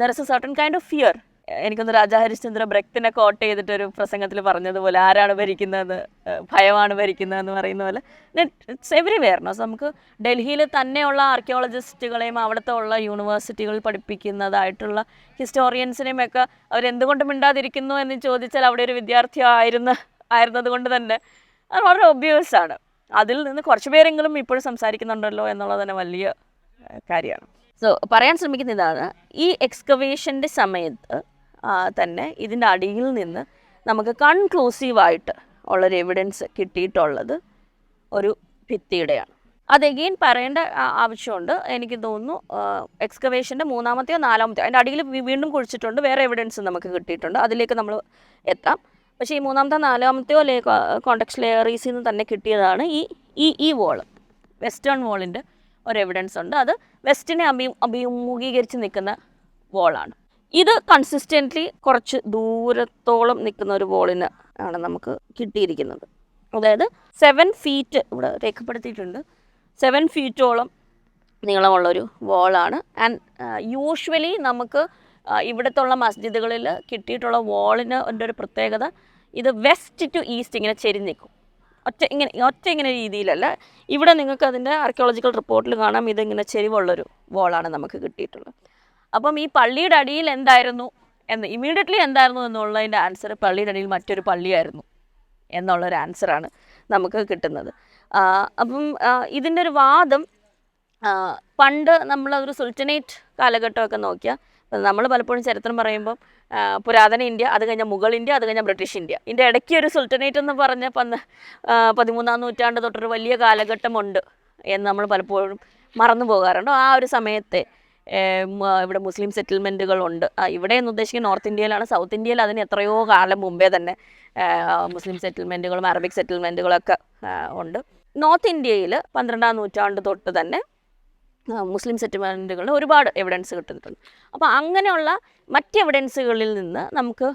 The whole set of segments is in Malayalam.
There is a certain kind of fear എനിക്കൊന്ന് രാജാ ഹരിശ്ചന്ദ്ര ബ്രക്തിനെ കോട്ട് ചെയ്തിട്ട് ഒരു പ്രസംഗത്തിൽ പറഞ്ഞതുപോലെ ആരാണ് ഭരിക്കുന്നത് ഭയമാണ് ഭയമാണ് ഭരിക്കുന്നതെന്ന് പറയുന്ന പോലെ. ഇറ്റ്സ് എവറിവെയർ നോ നമുക്ക് ഡൽഹിയിൽ തന്നെയുള്ള ആർക്കിയോളജിസ്റ്റുകളെയും അവിടുത്തെ ഉള്ള യൂണിവേഴ്സിറ്റികളിൽ പഠിപ്പിക്കുന്നതായിട്ടുള്ള ഹിസ്റ്റോറിയൻസിനെയും ഒക്കെ അവരെന്തുകൊണ്ട് മിണ്ടാതിരിക്കുന്നു എന്ന് ചോദിച്ചാൽ അവിടെ ഒരു വിദ്യാർത്ഥി ആയിരുന്ന ആയിരുന്നത് കൊണ്ട് തന്നെ അത് വളരെ ഒബ്വിയസ് ആണ്. അതിൽ നിന്ന് കുറച്ച് പേരെങ്കിലും ഇപ്പോഴും സംസാരിക്കുന്നുണ്ടല്ലോ എന്നുള്ളത് തന്നെ വലിയ കാര്യമാണ്. സോ പറയാൻ ശ്രമിക്കുന്ന ഇതാണ്. ഈ എക്സ്കവേഷന്റെ സമയത്ത് തന്നെ ഇതിന്റെ അടിയിൽ നിന്ന് നമുക്ക് കൺക്ലൂസീവായിട്ട് ഉള്ളൊരു എവിഡൻസ് കിട്ടിയിട്ടുള്ളത് ഒരു ഭിത്തിയുടെയാണ്. അത് എഗെയിൻ പറയേണ്ട ആവശ്യമുണ്ട്. എനിക്ക് തോന്നുന്നു എക്സ്കവേഷന്റെ മൂന്നാമത്തെയോ നാലാമത്തെയോ അതിന്റെ അടിയിൽ വീണ്ടും കുഴിച്ചിട്ടുണ്ട്. വേറെ എവിഡൻസ് നമുക്ക് കിട്ടിയിട്ടുണ്ട്. അതിലേക്ക് നമ്മൾ എത്താം. പക്ഷേ ഈ മൂന്നാമത്തെ നാലാമത്തെയോ ലേ കോണ്ടക്സ് ലെയറീസിൽ നിന്ന് തന്നെ കിട്ടിയതാണ് ഈ ഈ ഈ വോൾ വെസ്റ്റേൺ വോളിന്റെ ഒരു എവിഡൻസ് ഉണ്ട്. അത് വെസ്റ്റിനെ അഭി അഭിമുഖീകരിച്ച് നിൽക്കുന്ന വോളാണ് ഇത് കൺസിസ്റ്റന്റ്ലി കുറച്ച് ദൂരത്തോളം നിൽക്കുന്ന ഒരു വോളിന് ആണ് നമുക്ക് കിട്ടിയിരിക്കുന്നത്. അതായത് സെവൻ ഫീറ്റ് ഇവിടെ രേഖപ്പെടുത്തിയിട്ടുണ്ട്. സെവൻ ഫീറ്റോളം നീളമുള്ളൊരു വോളാണ് ആൻഡ് യൂഷ്വലി നമുക്ക് ഇവിടത്തുള്ള ഇവിടുത്തുള്ള മസ്ജിദുകളിൽ കിട്ടിയിട്ടുള്ള വോളിന് ഒരു പ്രത്യേകത ഇത് വെസ്റ്റ് ടു ഈസ്റ്റ് ഇങ്ങനെ ചെരി നിൽക്കും. ഒറ്റ ഇങ്ങനെ ഒറ്റ ഇങ്ങനെ രീതിയിലല്ല. ഇവിടെ നിങ്ങൾക്ക് അതിന്റെ ആർക്കിയോളജിക്കൽ റിപ്പോർട്ടിൽ കാണാം. ഇതിങ്ങനെ ചെരിവുള്ളൊരു വോളാണ് നമുക്ക് കിട്ടിയിട്ടുള്ളത്. അപ്പം ഈ പള്ളിയുടെ അടിയിൽ എന്തായിരുന്നു എന്ന് ഇമീഡിയറ്റ്ലി എന്തായിരുന്നു എന്നുള്ളതിന്റെ ആൻസർ പള്ളിയുടെ അടിയിൽ മറ്റൊരു പള്ളിയായിരുന്നു എന്നുള്ളൊരു ആൻസറാണ് നമുക്ക് കിട്ടുന്നത്. അപ്പം ഇതിന്റെ ഒരു വാദം പണ്ട് നമ്മൾ ഒരു സുൽറ്റനേറ്റ് കാലഘട്ടമൊക്കെ നോക്കിയാൽ നമ്മൾ പലപ്പോഴും ചരിത്രം പറയുമ്പം പുരാതന ഇന്ത്യ അത് കഴിഞ്ഞ മുഗൾ ഇന്ത്യ അത് കഴിഞ്ഞ ബ്രിട്ടീഷ് ഇന്ത്യ. ഇതിന്റെ ഇടയ്ക്ക് ഒരു സുൽട്ടനേറ്റ് എന്ന് പറഞ്ഞ പന്ന് പതിമൂന്നാം നൂറ്റാണ്ട് തൊട്ടൊരു വലിയ കാലഘട്ടമുണ്ട് എന്ന് നമ്മൾ പലപ്പോഴും മറന്നു പോകാറുണ്ട്. ആ ഒരു സമയത്തെ ഇവിടെ മുസ്ലിം സെറ്റിൽമെന്റുകളുണ്ട് ഇവിടെ എന്ന് ഉദ്ദേശിക്കുന്നത് നോർത്ത് ഇന്ത്യയിലാണ്. സൗത്ത് ഇന്ത്യയിൽ അതിന് എത്രയോ കാലം മുമ്പേ തന്നെ മുസ്ലിം സെറ്റിൽമെന്റുകളും അറബിക് സെറ്റിൽമെന്റുകളൊക്കെ ഉണ്ട്. നോർത്ത് ഇന്ത്യയിൽ പന്ത്രണ്ടാം നൂറ്റാണ്ട് തൊട്ട് തന്നെ മുസ്ലിം സെറ്റിൽമെന്റുകളിൽ ഒരുപാട് എവിഡൻസ് കിട്ടുന്നുണ്ട്. അപ്പോൾ അങ്ങനെയുള്ള മറ്റ് എവിഡൻസുകളിൽ നിന്ന് നമുക്ക്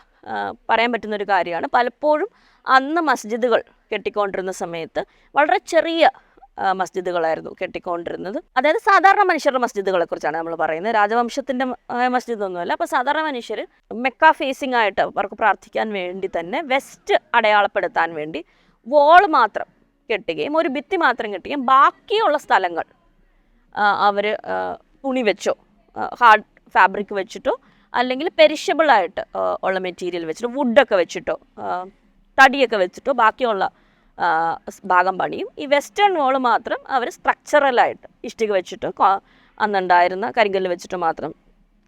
പറയാൻ പറ്റുന്ന ഒരു കാര്യമാണ്. പലപ്പോഴും അന്ന് മസ്ജിദുകൾ കെട്ടിക്കൊണ്ടിരുന്ന സമയത്ത് വളരെ ചെറിയ മസ്ജിദുകളായിരുന്നു കെട്ടിക്കൊണ്ടിരുന്നത്. അതായത് സാധാരണ മനുഷ്യരുടെ മസ്ജിദുകളെ കുറിച്ചാണ് നമ്മൾ പറയുന്നത്. രാജവംശത്തിന്റെ മസ്ജിദൊന്നുമല്ല. അപ്പോൾ സാധാരണ മനുഷ്യർ മെക്ക ഫേസിംഗ് ആയിട്ട് അവർക്ക് പ്രാർത്ഥിക്കാൻ വേണ്ടി തന്നെ വെസ്റ്റ് അടയാളപ്പെടുത്താൻ വേണ്ടി വോൾ മാത്രം കെട്ടുകയും ഒരു ഭിത്തി മാത്രം കെട്ടുകയും ബാക്കിയുള്ള സ്ഥലങ്ങൾ അവർ തുണി വെച്ചോ ഹാർഡ് ഫാബ്രിക് വെച്ചിട്ടോ അല്ലെങ്കിൽ പെരിഷബിളായിട്ട് ഉള്ള മെറ്റീരിയൽ വെച്ചിട്ടോ വുഡൊക്കെ വെച്ചിട്ടോ തടിയൊക്കെ വെച്ചിട്ടോ ബാക്കിയുള്ള ഭാഗം പണിയും ഈ വെസ്റ്റേൺ വോൾ മാത്രം അവർ സ്ട്രക്ചറലായിട്ട് ഇഷ്ടിക വെച്ചിട്ടോ അന്നുണ്ടായിരുന്ന കരിങ്കല്ല് വെച്ചിട്ടോ മാത്രം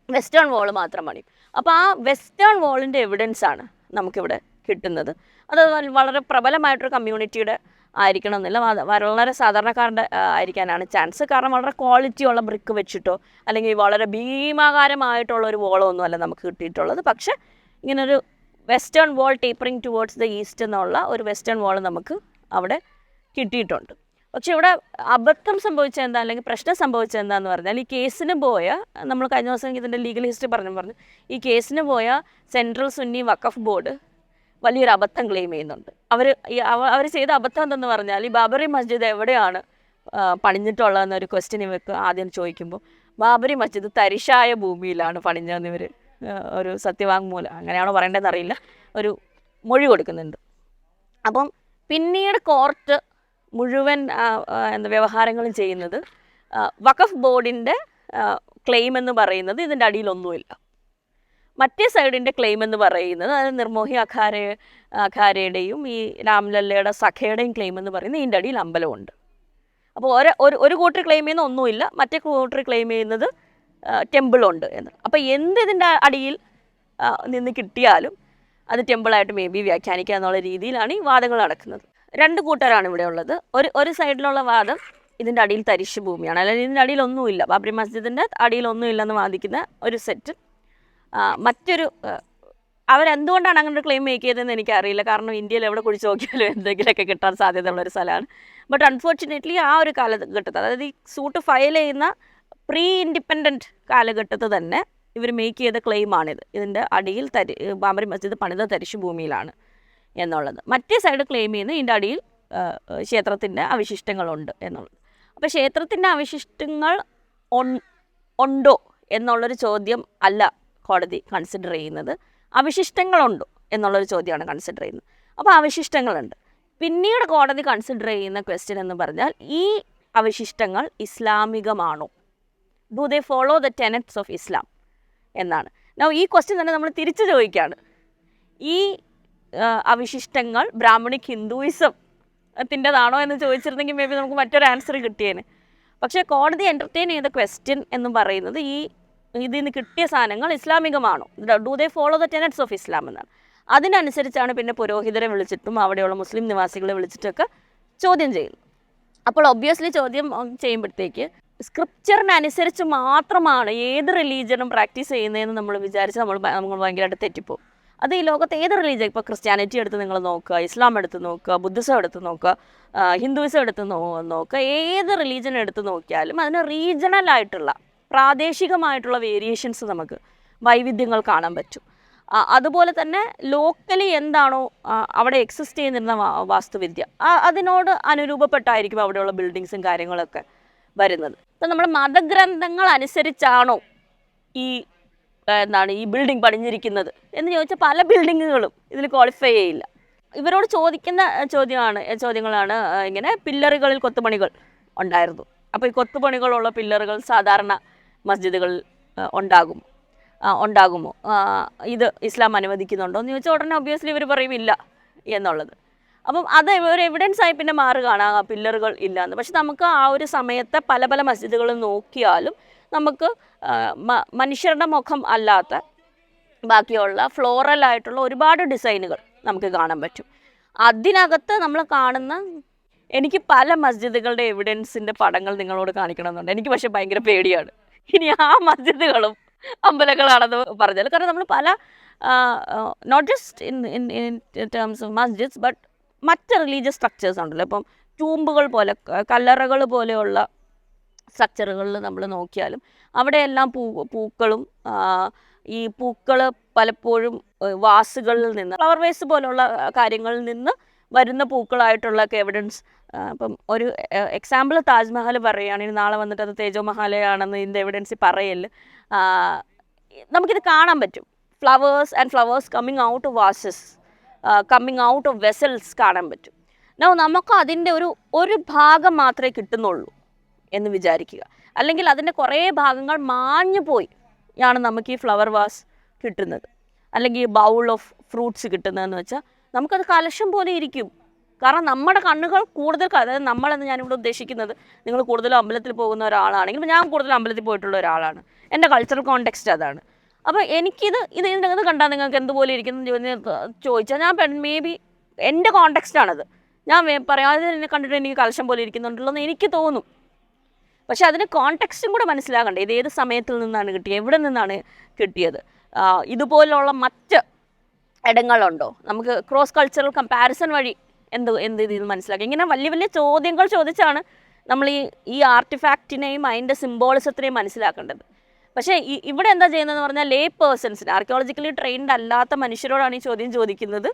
വെസ്റ്റേൺ വോൾ മാത്രം പണിയും. അപ്പോൾ ആ വെസ്റ്റേൺ വോളിന്റെ എവിഡൻസ് ആണ് നമുക്കിവിടെ കിട്ടുന്നത്. അത് വളരെ പ്രബലമായിട്ടൊരു കമ്മ്യൂണിറ്റിയുടെ ആയിരിക്കണം എന്നില്ല. വളരെ സാധാരണക്കാരന്റെ ആയിരിക്കാനാണ് ചാൻസ്. കാരണം വളരെ ക്വാളിറ്റി ഉള്ള ബ്രിക്ക് വെച്ചിട്ടോ അല്ലെങ്കിൽ വളരെ ഭീമാകാരമായിട്ടുള്ള ഒരു വോളോ ഒന്നുമല്ല നമുക്ക് കിട്ടിയിട്ടുള്ളത്. പക്ഷേ ഇങ്ങനൊരു western wall tapering towards the east എന്നുള്ള ഒരു വെസ്റ്റേൺ വോൾ നമുക്ക് അവിടെ കിട്ടിയിട്ടുണ്ട്. പക്ഷേ ഇവിടെ അബദ്ധം സംഭവിച്ച എന്താ അല്ലെങ്കിൽ പ്രശ്നം സംഭവിച്ച എന്താന്ന് പറഞ്ഞാൽ ഈ കേസിന് പോയ നമ്മൾ കഴിഞ്ഞ ദിവസം ഇതിന്റെ ലീഗൽ ഹിസ്റ്ററി പറഞ്ഞു പറഞ്ഞു. ഈ കേസിന് പോയ സെൻട്രൽ സുന്നി വഖഫ് ബോർഡ് വലിയൊരു അബദ്ധം ക്ലെയിം ചെയ്യുന്നുണ്ട്. അവർ അവർ ചെയ്ത അബദ്ധം എന്തെന്ന് പറഞ്ഞാൽ ഈ ബാബറി മസ്ജിദ് എവിടെയാണ് പണിഞ്ഞിട്ടുള്ളതെന്നൊരു ക്വസ്റ്റ്യൻ ഇവർക്ക് ആദ്യം ചോദിക്കുമ്പോൾ ബാബറി മസ്ജിദ് തരിശായ ഭൂമിയിലാണ് പണിഞ്ഞതെന്ന് ഇവർ ഒരു സത്യവാങ്മൂലം അങ്ങനെയാണോ പറയേണ്ടതെന്ന് അറിയില്ല ഒരു മൊഴി കൊടുക്കുന്നുണ്ട്. അപ്പം പിന്നീട് കോർട്ട് മുഴുവൻ എന്താ വ്യവഹാരങ്ങളും ചെയ്യുന്നത് വഖഫ് ബോർഡിന്റെ ക്ലെയിം എന്ന് പറയുന്നത് ഇതിന്റെ അടിയിലൊന്നുമില്ല മറ്റേ സൈഡിന്റെ ക്ലെയിം എന്ന് പറയുന്നത് അതായത് നിർമോഹി അഖാര അഖാരയുടെയും ഈ രാംലല്ലയുടെ സഖയുടെയും ക്ലെയിം എന്ന് പറയുന്നത് ഇതിന്റെ അടിയിൽ അമ്പലമുണ്ട്. അപ്പോൾ ഒരു ഒരു ഒരു കൂട്ടർ ക്ലെയിം ചെയ്യുന്ന ഒന്നുമില്ല മറ്റേ കൂട്ടർ ക്ലെയിം ചെയ്യുന്നത് ടെമ്പിളുണ്ട് എന്ന്. അപ്പോൾ എന്ത് ഇതിന്റെ അടിയിൽ നിന്ന് കിട്ടിയാലും അത് ടെമ്പിളായിട്ട് മേ ബി വ്യാഖ്യാനിക്കുക എന്നുള്ള രീതിയിലാണ് ഈ വാദങ്ങൾ നടക്കുന്നത്. രണ്ട് കൂട്ടരാണ് ഇവിടെ ഉള്ളത്. ഒരു ഒരു സൈഡിലുള്ള വാദം ഇതിന്റെ അടിയിൽ തരിശ് ഭൂമിയാണ് അല്ലെങ്കിൽ ഇതിന്റെ അടിയിൽ ഒന്നുമില്ല. ബാബരി മസ്ജിദിന്റെ അടിയിൽ ഒന്നുമില്ലെന്ന് വാദിക്കുന്ന ഒരു സെറ്റ് മറ്റൊരു അവരെന്തുകൊണ്ടാണ് അങ്ങനെ ഒരു ക്ലെയിം മേക്ക് ചെയ്തതെന്ന് എനിക്കറിയില്ല. കാരണം ഇന്ത്യയിൽ എവിടെ കുഴിച്ച് നോക്കിയാലും എന്തെങ്കിലുമൊക്കെ കിട്ടാൻ സാധ്യതയുള്ള ഒരു സ്ഥലമാണ്. ബട്ട് അൺഫോർച്ചുനേറ്റ്ലി ആ ഒരു കാലഘട്ടത്തിൽ അതായത് ഈ സൂട്ട് ഫയൽ ചെയ്യുന്ന പ്രീ ഇൻഡിപെൻഡന്റ് കാലഘട്ടത്തിൽ തന്നെ ഇവർ മേക്ക് ചെയ്ത ക്ലെയിമാണിത് ഇതിന്റെ അടിയിൽ തരി ബാബറി മസ്ജിദ് പണിത തരിശു ഭൂമിയിലാണ് എന്നുള്ളത്. മറ്റേ സൈഡ് ക്ലെയിം ചെയ്യുന്നത് ഇതിന്റെ അടിയിൽ ക്ഷേത്രത്തിന്റെ അവശിഷ്ടങ്ങളുണ്ട് എന്നുള്ളത്. അപ്പോൾ ക്ഷേത്രത്തിന്റെ അവശിഷ്ടങ്ങൾ ഉണ്ടോ എന്നുള്ളൊരു ചോദ്യം അല്ല. കോടതി കൺസിഡർ ചെയ്യുന്നത് അവശിഷ്ടങ്ങളുണ്ടോ എന്നുള്ളൊരു ചോദ്യമാണ് കൺസിഡർ ചെയ്യുന്നത്. അപ്പോൾ അവശിഷ്ടങ്ങളുണ്ട്. പിന്നീട് കോടതി കൺസിഡർ ചെയ്യുന്ന ക്വസ്റ്റ്യൻ എന്ന് പറഞ്ഞാൽ ഈ അവശിഷ്ടങ്ങൾ ഇസ്ലാമികമാണോ? Do they follow the tenets of Islam എന്നാണ്. നൗ ഈ ക്വസ്റ്റ്യൻ തന്നെ നമ്മൾ തിരിച്ചു ചോദിക്കുകയാണ് ഈ അവശിഷ്ടങ്ങൾ ബ്രാഹ്മണിക് ഹിന്ദുയിസം ത്തിന്റെതാണോ എന്ന് ചോദിച്ചിരുന്നെങ്കിൽ മേ ബി നമുക്ക് മറ്റൊരു ആൻസർ കിട്ടിയേനെ. പക്ഷേ കോടതി എന്റർടൈൻ ചെയ്ത ക്വസ്റ്റ്യൻ എന്ന് പറയുന്നത് ഈ ഇതിൽ നിന്ന് കിട്ടിയ സാധനങ്ങൾ ഇസ്ലാമികമാണോ? Do they follow the tenets of Islam എന്നാണ്. അതിനനുസരിച്ചാണ് പിന്നെ പുരോഹിതരെ വിളിച്ചിട്ടും അവിടെയുള്ള മുസ്ലിം നിവാസികളെ വിളിച്ചിട്ടൊക്കെ ചോദ്യം ചെയ്യുന്നത്. അപ്പോൾ ഒബ്വിയസ്ലി ചോദ്യം ചെയ്യുമ്പോഴത്തേക്ക് സ്ക്രിപ്ചറിനനുസരിച്ച് മാത്രമാണ് ഏത് റിലീജിയനും പ്രാക്ടീസ് ചെയ്യുന്നതെന്ന് നമ്മൾ വിചാരിച്ച് നമ്മൾ നമ്മൾ ഭയങ്കരമായിട്ട് തെറ്റിപ്പോകും അത് ഈ ലോകത്ത് ഏത് റിലീജിയൻ ഇപ്പോൾ ക്രിസ്ത്യാനിറ്റി എടുത്ത് നിങ്ങൾ നോക്കുക ഇസ്ലാം എടുത്ത് നോക്കുക ബുദ്ധിസം എടുത്ത് നോക്കുക ഹിന്ദുവിസം എടുത്ത് നോ നോക്കുക ഏത് റിലീജിയൻ എടുത്ത് നോക്കിയാലും അതിന് റീജിയണൽ ആയിട്ടുള്ള പ്രാദേശികമായിട്ടുള്ള വേരിയേഷൻസ് നമുക്ക് വൈവിധ്യങ്ങൾ കാണാൻ പറ്റും. അതുപോലെ തന്നെ ലോക്കലി എന്താണോ അവിടെ എക്സിസ്റ്റ് ചെയ്തിരുന്ന വാസ്തുവിദ്യ. അതിനോട് അനുരൂപപ്പെട്ടായിരിക്കും അവിടെയുള്ള ബിൽഡിങ്സും കാര്യങ്ങളൊക്കെ വരുന്നത്. ഇപ്പം നമ്മുടെ മതഗ്രന്ഥങ്ങൾ അനുസരിച്ചാണോ ഈ എന്താണ് ഈ ബിൽഡിംഗ് പണിഞ്ഞിരിക്കുന്നത് എന്ന് ചോദിച്ചാൽ പല ബിൽഡിങ്ങുകളും ഇതിൽ ക്വാളിഫൈ ചെയ്യില്ല. ഇവരോട് ചോദിക്കുന്ന ചോദ്യമാണ് ചോദ്യങ്ങളാണ് ഇങ്ങനെ പില്ലറുകളിൽ കൊത്തുപണികൾ ഉണ്ടായിരുന്നു. അപ്പോൾ ഈ കൊത്തുപണികളുള്ള പില്ലറുകൾ സാധാരണ മസ്ജിദുകളിൽ ആ, ഉണ്ടാകും. ഉണ്ടാകുമോ? ഇത് ഇസ്ലാം അനുവദിക്കുന്നുണ്ടോ എന്ന് ചോദിച്ചാൽ ഉടനെ ഒബ്വിയസ്ലി ഇവർ പറയും ഇല്ല എന്നുള്ളത്. അപ്പം അത് ഒരു എവിഡൻസ് ആയി പിന്നെ മാറി ആ പില്ലറുകൾ ഇല്ല എന്ന് പക്ഷെ നമുക്ക് ആ ഒരു സമയത്തെ പല പല മസ്ജിദുകൾ നോക്കിയാലും നമുക്ക് മനുഷ്യരുടെ മുഖം അല്ലാത്ത ബാക്കിയുള്ള ഫ്ലോറൽ ആയിട്ടുള്ള ഒരുപാട് ഡിസൈനുകൾ നമുക്ക് കാണാൻ പറ്റും. അതിനകത്ത് നമ്മൾ കാണുന്ന എനിക്ക് പല മസ്ജിദുകളുടെ എവിഡൻസിന്റെ പടങ്ങൾ നിങ്ങളോട് കാണിക്കണമെന്നുണ്ട്. എനിക്ക് പക്ഷേ ഭയങ്കര പേടിയാണ്. ഇനി ആ മസ്ജിദുകളും അമ്പലങ്ങളാണെന്ന് പറഞ്ഞാൽ കാരണം നമ്മൾ പല not just in in in terms of masjids but മറ്റ് റിലീജിയസ് സ്ട്രക്ചേഴ്സ് ഉണ്ടല്ലോ. ഇപ്പം ടൂമ്പുകൾ പോലെ കല്ലറകൾ പോലെയുള്ള സ്ട്രക്ചറുകളിൽ നമ്മൾ നോക്കിയാലും അവിടെയെല്ലാം പൂ പൂക്കളും ഈ പൂക്കൾ പലപ്പോഴും വാസുകളിൽ നിന്ന് ഫ്ലവർ വേസ് പോലുള്ള കാര്യങ്ങളിൽ നിന്ന് വരുന്ന പൂക്കളായിട്ടുള്ളൊക്കെ എവിഡൻസ് ഇപ്പം ഒരു എക്സാമ്പിൾ താജ്മഹൽ പറയുകയാണെങ്കിൽ നാളെ വന്നിട്ട് അത് തേജോ മഹാലയാണെന്ന് ഇതിന്റെ എവിഡൻസ് പറയൽ നമുക്കിത് കാണാൻ പറ്റും. Flowers and flowers coming out of vases coming out of vessels കാണാൻ പറ്റും. നോ നമുക്ക് അതിന്റെ ഒരു ഒരു ഭാഗം മാത്രമേ കിട്ടുന്നുള്ളൂ എന്ന് വിചാരിക്കുക. അല്ലെങ്കിൽ അതിന്റെ കുറേ ഭാഗങ്ങൾ മാഞ്ഞു പോയി ആണ് നമുക്ക് ഈ ഫ്ലവർ വാസ് കിട്ടുന്നത്. അല്ലെങ്കിൽ ബൗൾ ഓഫ് ഫ്രൂട്ട്സ് കിട്ടുന്നതെന്ന് വെച്ചാൽ നമുക്കത് കലശം പോലെ ഇരിക്കും. കാരണം നമ്മുടെ കണ്ണുകൾ കൂടുതൽ അതായത് നമ്മളെന്ന് ഞാനിവിടെ ഉദ്ദേശിക്കുന്നത് നിങ്ങൾ കൂടുതലും അമ്പലത്തിൽ പോകുന്ന ഒരാളാണെങ്കിൽ ഞാൻ കൂടുതൽ അമ്പലത്തിൽ പോയിട്ടുള്ള ഒരാളാണ്. എന്റെ കൾച്ചറൽ കോണ്ടെക്സ്റ്റ് അതാണ്. അപ്പോൾ എനിക്കിത് ഇത് ഇതിനകത്ത് കണ്ടാൽ നിങ്ങൾക്ക് എന്തുപോലെ ഇരിക്കുന്നു ചോദിച്ചാൽ ഞാൻ മേ ബി എന്റെ കോണ്ടെക്സ്റ്റാണത് ഞാൻ പറയാം പറയാതെ എന്നെ കണ്ടിട്ട് എനിക്ക് കലശം പോലെ ഇരിക്കുന്നുണ്ടല്ലോ എന്ന് എനിക്ക് തോന്നും. പക്ഷേ അതിന് കോണ്ടെക്സ്റ്റും കൂടെ മനസ്സിലാകണ്ടേ ഇത് ഏത് സമയത്തിൽ നിന്നാണ് കിട്ടിയത് എവിടെ നിന്നാണ് കിട്ടിയത്. ഇതുപോലുള്ള മറ്റ് ഇടങ്ങളുണ്ടോ? നമുക്ക് ക്രോസ് കൾച്ചറൽ കമ്പാരിസൺ വഴി എന്ത് എന്ത് രീതിയിൽ മനസ്സിലാക്കി. ഇങ്ങനെ വലിയ വലിയ ചോദ്യങ്ങൾ ചോദിച്ചാണ് നമ്മൾ ഈ ഈ ആർട്ടിഫാക്റ്റിനെയും അതിന്റെ സിംബോളിസത്തിനെയും മനസ്സിലാക്കേണ്ടത്. പക്ഷേ ഇവിടെ എന്താ ചെയ്യുന്നതെന്ന് പറഞ്ഞാൽ ലേ പേഴ്സൺസിന് ആർക്കിയോളജിക്കലി ട്രെയിൻഡ് അല്ലാത്ത മനുഷ്യരോടാണ് ഈ ചോദ്യം ചോദിക്കുന്നത്.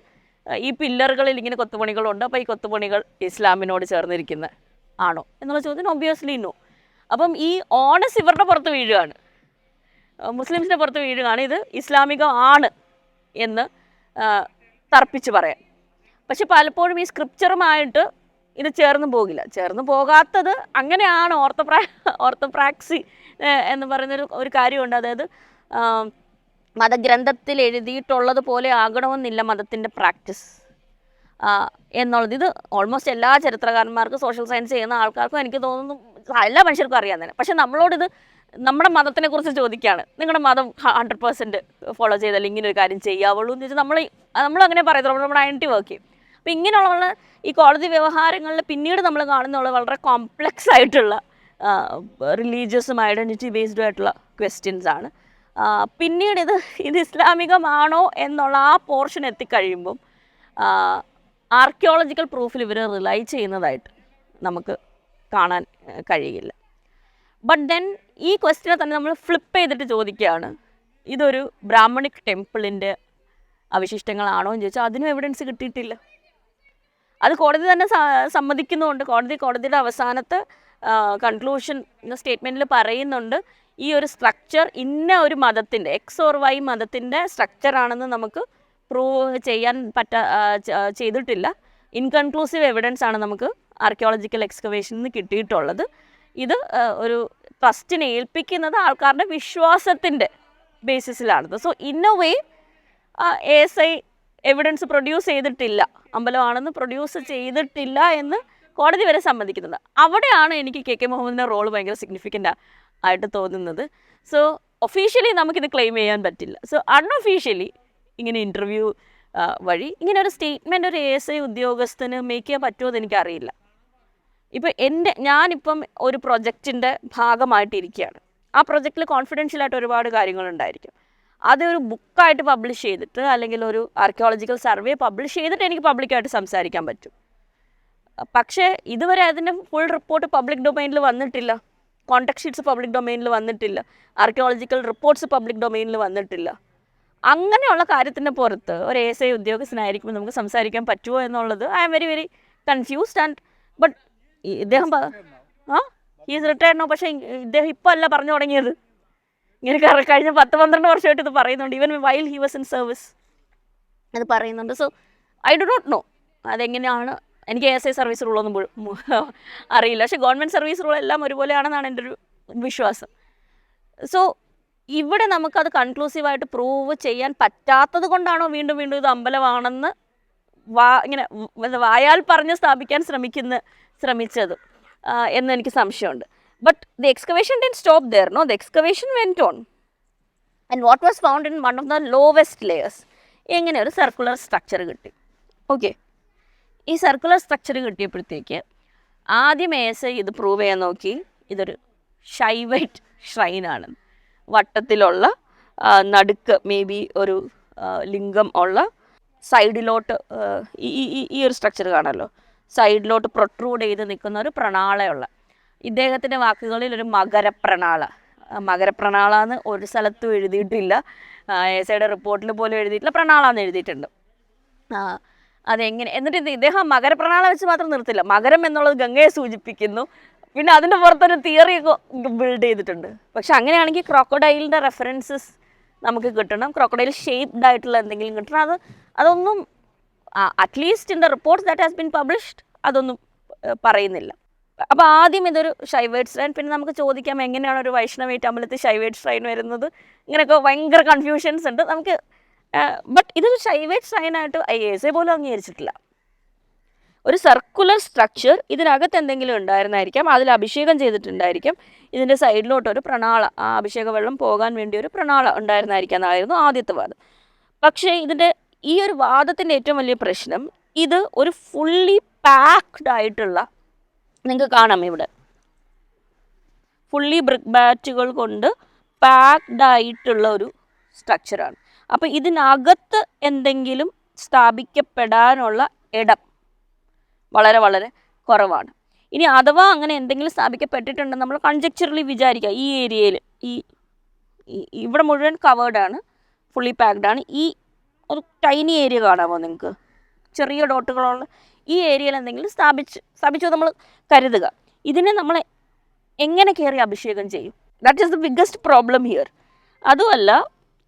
ഈ പില്ലറുകളിൽ ഇങ്ങനെ കൊത്തുപണികളുണ്ട്. അപ്പോൾ ഈ കൊത്തുപണികൾ ഇസ്ലാമിനോട് ചേർന്നിരിക്കുന്ന ആണോ എന്നുള്ള ചോദ്യം ഒബ്വിയസ്ലി നോ അപ്പം ഈ ഓണസ് ഇവരുടെ പുറത്ത് വീഴുകയാണ്. മുസ്ലിംസിന്റെ പുറത്ത് വീഴുകയാണ്. ഇത് ഇസ്ലാമികമാണ് എന്ന് ആ, തർപ്പിച്ച് പറയാൻ പക്ഷെ പലപ്പോഴും ഈ സ്ക്രിപ്ചറുമായിട്ട് ഇത് ചേർന്ന് പോകില്ല. ചേർന്ന് പോകാത്തത് അങ്ങനെയാണ് ഓർത്തോപ്രാ ഓർത്തോപ്രാക്സി എന്ന് പറയുന്നൊരു ഒരു കാര്യമുണ്ട്. അതായത് മതഗ്രന്ഥത്തിൽ എഴുതിയിട്ടുള്ളത് പോലെ ആകണമെന്നില്ല മതത്തിന്റെ പ്രാക്ടീസ്. എന്നുള്ളത്. ഇത് ഓൾമോസ്റ്റ് എല്ലാ ചരിത്രകാരന്മാർക്കും സോഷ്യൽ സയൻസ് ചെയ്യുന്ന ആൾക്കാർക്കും എനിക്ക് തോന്നുന്നു എല്ലാ മനുഷ്യർക്കും അറിയാൻ തന്നെ. പക്ഷെ നമ്മളോടിത് നമ്മുടെ മതത്തിനെ കുറിച്ച് ചോദിക്കുകയാണ്. നിങ്ങളുടെ മതം ഹൺഡ്രഡ് പെർസെന്റ് ഫോളോ ചെയ്താൽ ഇങ്ങനെ ഒരു കാര്യം ചെയ്യാവുള്ളൂ എന്ന് വെച്ചാൽ നമ്മൾ നമ്മളങ്ങനെ പറയുന്നത് നമ്മുടെ ഐഡന്റി വർക്ക് ചെയ്യും. അപ്പോൾ ഇങ്ങനെയുള്ള ഈ കോടതി വ്യവഹാരങ്ങളിൽ പിന്നീട് നമ്മൾ കാണുന്നുള്ള വളരെ കോംപ്ലക്സ് ആയിട്ടുള്ള റിലീജിയസും ഐഡന്റിറ്റി ബേസ്ഡും ആയിട്ടുള്ള ക്വസ്റ്റ്യൻസ് ആണ്. പിന്നീട് ഇത് ഇത് ഇസ്ലാമികമാണോ എന്നുള്ള ആ പോർഷൻ എത്തിക്കഴിയുമ്പം ആർക്കിയോളജിക്കൽ പ്രൂഫിൽ ഇവർ റിലൈ ചെയ്യുന്നതായിട്ട് നമുക്ക് കാണാൻ കഴിയില്ല. ബട്ട് ദെൻ ഈ ക്വസ്റ്റിനെ തന്നെ നമ്മൾ ഫ്ലിപ്പ് ചെയ്തിട്ട് ചോദിക്കുകയാണ്. ഇതൊരു ബ്രാഹ്മണിക് ടെമ്പിളിന്റെ അവശിഷ്ടങ്ങളാണോ എന്ന് ചോദിച്ചാൽ അതിനും എവിഡൻസ് കിട്ടിയിട്ടില്ല. അത് കോടതി തന്നെ സമ്മതിക്കുന്നുണ്ട് കോടതി കോടതിയുടെ അവസാനത്ത് കൺക്ലൂഷൻ സ്റ്റേറ്റ്മെന്റിൽ പറയുന്നുണ്ട്. ഈ ഒരു സ്ട്രക്ചർ ഇന്ന ഒരു മതത്തിന്റെ എക്സ് ഓർ വൈ മതത്തിന്റെ സ്ട്രക്ചറാണെന്ന് നമുക്ക് പ്രൂവ് ചെയ്യാൻ പറ്റ ചെയ്തിട്ടില്ല. ഇൻകൺക്ലൂസീവ് എവിഡൻസ് ആണ് നമുക്ക് ആർക്കിയോളജിക്കൽ എക്സ്കവേഷനിൽ നിന്ന് കിട്ടിയിട്ടുള്ളത്. ഇത് ഒരു ട്രസ്റ്റിനെ ഏൽപ്പിക്കുന്നത് ആൾക്കാരുടെ വിശ്വാസത്തിന്റെ ബേസിസിലാണത് so in a way S I evidence produce ചെയ്തിട്ടില്ല. അമ്പലമാണെന്ന് പ്രൊഡ്യൂസ് ചെയ്തിട്ടില്ല എന്ന് കോടതി വരെ സമ്മതിക്കുന്നുണ്ട്. അവിടെയാണ് എനിക്ക് കെ കെ മുഹമ്മദിന്റെ റോൾ ഭയങ്കര സിഗ്നിഫിക്കന്റ് ആയിട്ട് തോന്നുന്നത്. സോ ഒഫീഷ്യലി നമുക്കിത് ക്ലെയിം ചെയ്യാൻ പറ്റില്ല. സോ അൺഒഫീഷ്യലി ഇങ്ങനെ ഇന്റർവ്യൂ വഴി ഇങ്ങനെ ഒരു സ്റ്റേറ്റ്മെന്റ് ഒരു എ എസ് ഐ ഉദ്യോഗസ്ഥന് മേക്ക് ചെയ്യാൻ പറ്റുമോ എന്ന് എനിക്കറിയില്ല. ഇപ്പം എന്റെ ഞാനിപ്പം ഒരു പ്രൊജക്റ്റിന്റെ ഭാഗമായിട്ടിരിക്കുകയാണ്. ആ പ്രൊജക്റ്റിൽ കോൺഫിഡൻഷ്യലായിട്ട് ഒരുപാട് കാര്യങ്ങളുണ്ടായിരിക്കും. അതൊരു ബുക്കായിട്ട് പബ്ലിഷ് ചെയ്തിട്ട് അല്ലെങ്കിൽ ഒരു ആർക്കിയോളജിക്കൽ സർവേ പബ്ലിഷ് ചെയ്തിട്ട് എനിക്ക് പബ്ലിക്കായിട്ട് സംസാരിക്കാൻ പറ്റും. പക്ഷേ ഇതുവരെ അതിന്റെ ഫുൾ റിപ്പോർട്ട് പബ്ലിക് ഡൊമൈനിൽ വന്നിട്ടില്ല. കോൺടാക്ട് ഷീറ്റ്സ് പബ്ലിക് ഡൊമൈനിൽ വന്നിട്ടില്ല. ആർക്കിയോളജിക്കൽ റിപ്പോർട്ട്സ് പബ്ലിക് ഡൊമൈനിൽ വന്നിട്ടില്ല. അങ്ങനെയുള്ള കാര്യത്തിന്റെ പുറത്ത് ഒരു എസ് ഐ ഉദ്യോഗസ്ഥനായിരിക്കുമ്പോൾ നമുക്ക് സംസാരിക്കാൻ പറ്റുമോ എന്നുള്ളത് I am very very confused and but ഇദ്ദേഹം ആ? ഈസ് റിട്ടയർഡ് പക്ഷേ ഇദ്ദേഹം ഇപ്പോൾ അല്ല പറഞ്ഞു തുടങ്ങിയത്. ഇങ്ങനെ കഴിഞ്ഞ പത്ത് പന്ത്രണ്ട് വർഷമായിട്ട് ഇത് പറയുന്നുണ്ട്. Even while he was in service അത് പറയുന്നുണ്ട്. So I do not know അതെങ്ങനെയാണ്. എനിക്ക് എസ് ഐ സർവീസ് റൂളൊന്നും അറിയില്ല. പക്ഷേ ഗവൺമെന്റ് സർവീസ് റൂൾ എല്ലാം ഒരുപോലെയാണെന്നാണ് എന്റെ ഒരു വിശ്വാസം. സോ ഇവിടെ നമുക്കത് കൺക്ലൂസീവായിട്ട് പ്രൂവ് ചെയ്യാൻ പറ്റാത്തത് കൊണ്ടാണോ വീണ്ടും വീണ്ടും ഇത് അമ്പലമാണെന്ന് വാ ഇങ്ങനെ വായാൽ പറഞ്ഞ് സ്ഥാപിക്കാൻ ശ്രമിക്കുന്ന ശ്രമിച്ചത്. എന്ന് എനിക്ക് സംശയമുണ്ട്. But the excavation didn't stop there, no, the excavation went on. And what was found in one of the lowest layers? എങ്ങനെ ഒരു സർക്കുലർ സ്ട്രക്ചർ കിട്ടി. ഓക്കെ ഈ സർക്കുലർ സ്ട്രക്ചർ കിട്ടിയപ്പോഴത്തേക്ക് ആദ്യം ഏസ് ഇത് പ്രൂവ് ചെയ്യാൻ നോക്കി. ഇതൊരു ഷൈവൈറ്റ് ഷ്രൈനാണ് വട്ടത്തിലുള്ള നടുക്ക് മേ ബി ഒരു ലിംഗം ഉള്ള സൈഡിലോട്ട് ഈ- ഈ ഒരു സ്ട്രക്ചർ കാണാമല്ലോ സൈഡിലോട്ട് പ്രൊട്രൂഡ് ചെയ്ത് നിൽക്കുന്ന ഒരു പ്രണാളയുള്ള ഇദ്ദേഹത്തിന്റെ വാക്കുകളിൽ ഒരു മകരപ്രണാള. മകരപ്രണാള എന്ന് ഒരു സ്ഥലത്തും എഴുതിയിട്ടില്ല. എസ് ഐയുടെ റിപ്പോർട്ടിൽ പോലും എഴുതിയിട്ടില്ല. പ്രണാള എന്ന് എഴുതിയിട്ടുണ്ട് അതെങ്ങനെ? എന്നിട്ട് ഇദ്ദേഹം മകരപ്രണാള വെച്ച് മാത്രം നിർത്തില്ല. മകരം എന്നുള്ളത് ഗംഗയെ സൂചിപ്പിക്കുന്നു. പിന്നെ അതിന്റെ പുറത്തൊരു തിയറി ഒക്കെ ബിൽഡ് ചെയ്തിട്ടുണ്ട്. പക്ഷെ അങ്ങനെയാണെങ്കിൽ ക്രോക്കോഡൈലിന്റെ റെഫറൻസസ് നമുക്ക് കിട്ടണം. ക്രോക്കോഡൈൽ ഷേപ്ഡ് ആയിട്ടുള്ള എന്തെങ്കിലും കിട്ടണം. അത് അതൊന്നും at least in the reports that has been published അതൊന്നും പറയുന്നില്ല. അപ്പോൾ ആദ്യം ഇതൊരു ഷൈവേഡ് സ്ട്രൈൻ പിന്നെ നമുക്ക് ചോദിക്കാം എങ്ങനെയാണ് ഒരു വൈഷ്ണവി അമ്പലത്തിൽ ഷൈവേഡ് സ്ട്രൈൻ വരുന്നത്? ഇങ്ങനെയൊക്കെ ഭയങ്കര കൺഫ്യൂഷൻസ് ഉണ്ട്. നമുക്ക് ബട്ട് ഇതൊരു ഷൈവേഡ് സ്ട്രൈനായിട്ട് ഐ എസ് എ പോലും അംഗീകരിച്ചിട്ടില്ല. ഒരു സർക്കുലർ സ്ട്രക്ചർ ഇതിനകത്ത് എന്തെങ്കിലും ഉണ്ടായിരുന്നായിരിക്കാം അതിൽ അഭിഷേകം ചെയ്തിട്ടുണ്ടായിരിക്കും. ഇതിന്റെ സൈഡിലോട്ട് ഒരു പ്രണാള ആ അഭിഷേക വെള്ളം പോകാൻ വേണ്ടി ഒരു പ്രണാള ഉണ്ടായിരുന്നായിരിക്കാം എന്നായിരുന്നു ആദ്യത്തെ വാദം. പക്ഷേ ഇതിന്റെ ഈ ഒരു വാദത്തിന്റെ ഏറ്റവും വലിയ പ്രശ്നം ഇത് ഒരു ഫുള്ളി പാക്ഡ് ആയിട്ടുള്ള നിങ്ങൾക്ക് കാണാം ഇവിടെ. ഫുള്ളി ബ്രിക് ബാറ്റുകൾ കൊണ്ട് പാക്ഡ് ആയിട്ടുള്ള ഒരു സ്ട്രക്ചറാണ് അപ്പോൾ ഇതിനകത്ത് എന്തെങ്കിലും സ്ഥാപിക്കപ്പെടാനുള്ള ഇടം വളരെ വളരെ കുറവാണ്. ഇനി അഥവാ അങ്ങനെ എന്തെങ്കിലും സ്ഥാപിക്കപ്പെട്ടിട്ടുണ്ടെന്ന് നമ്മൾ കൺജക്ചറലി വിചാരിക്കുക ഈ ഏരിയയിൽ ഈ ഇവിടെ മുഴുവൻ കവേർഡാണ് ഫുള്ളി പാക്ഡ് ആണ്. ഈ ഒരു ടൈനി ഏരിയ കാണാമോ നിങ്ങൾക്ക്? ചെറിയ ഡോട്ടുകളുള്ള ഈ ഏരിയയിൽ എന്തെങ്കിലും സ്ഥാപിച്ച് സ്ഥാപിച്ചു നമ്മൾ കരുതുക. ഇതിനെ നമ്മൾ എങ്ങനെ കയറി അഭിഷേകം ചെയ്യും? That is the biggest problem here അതുമല്ല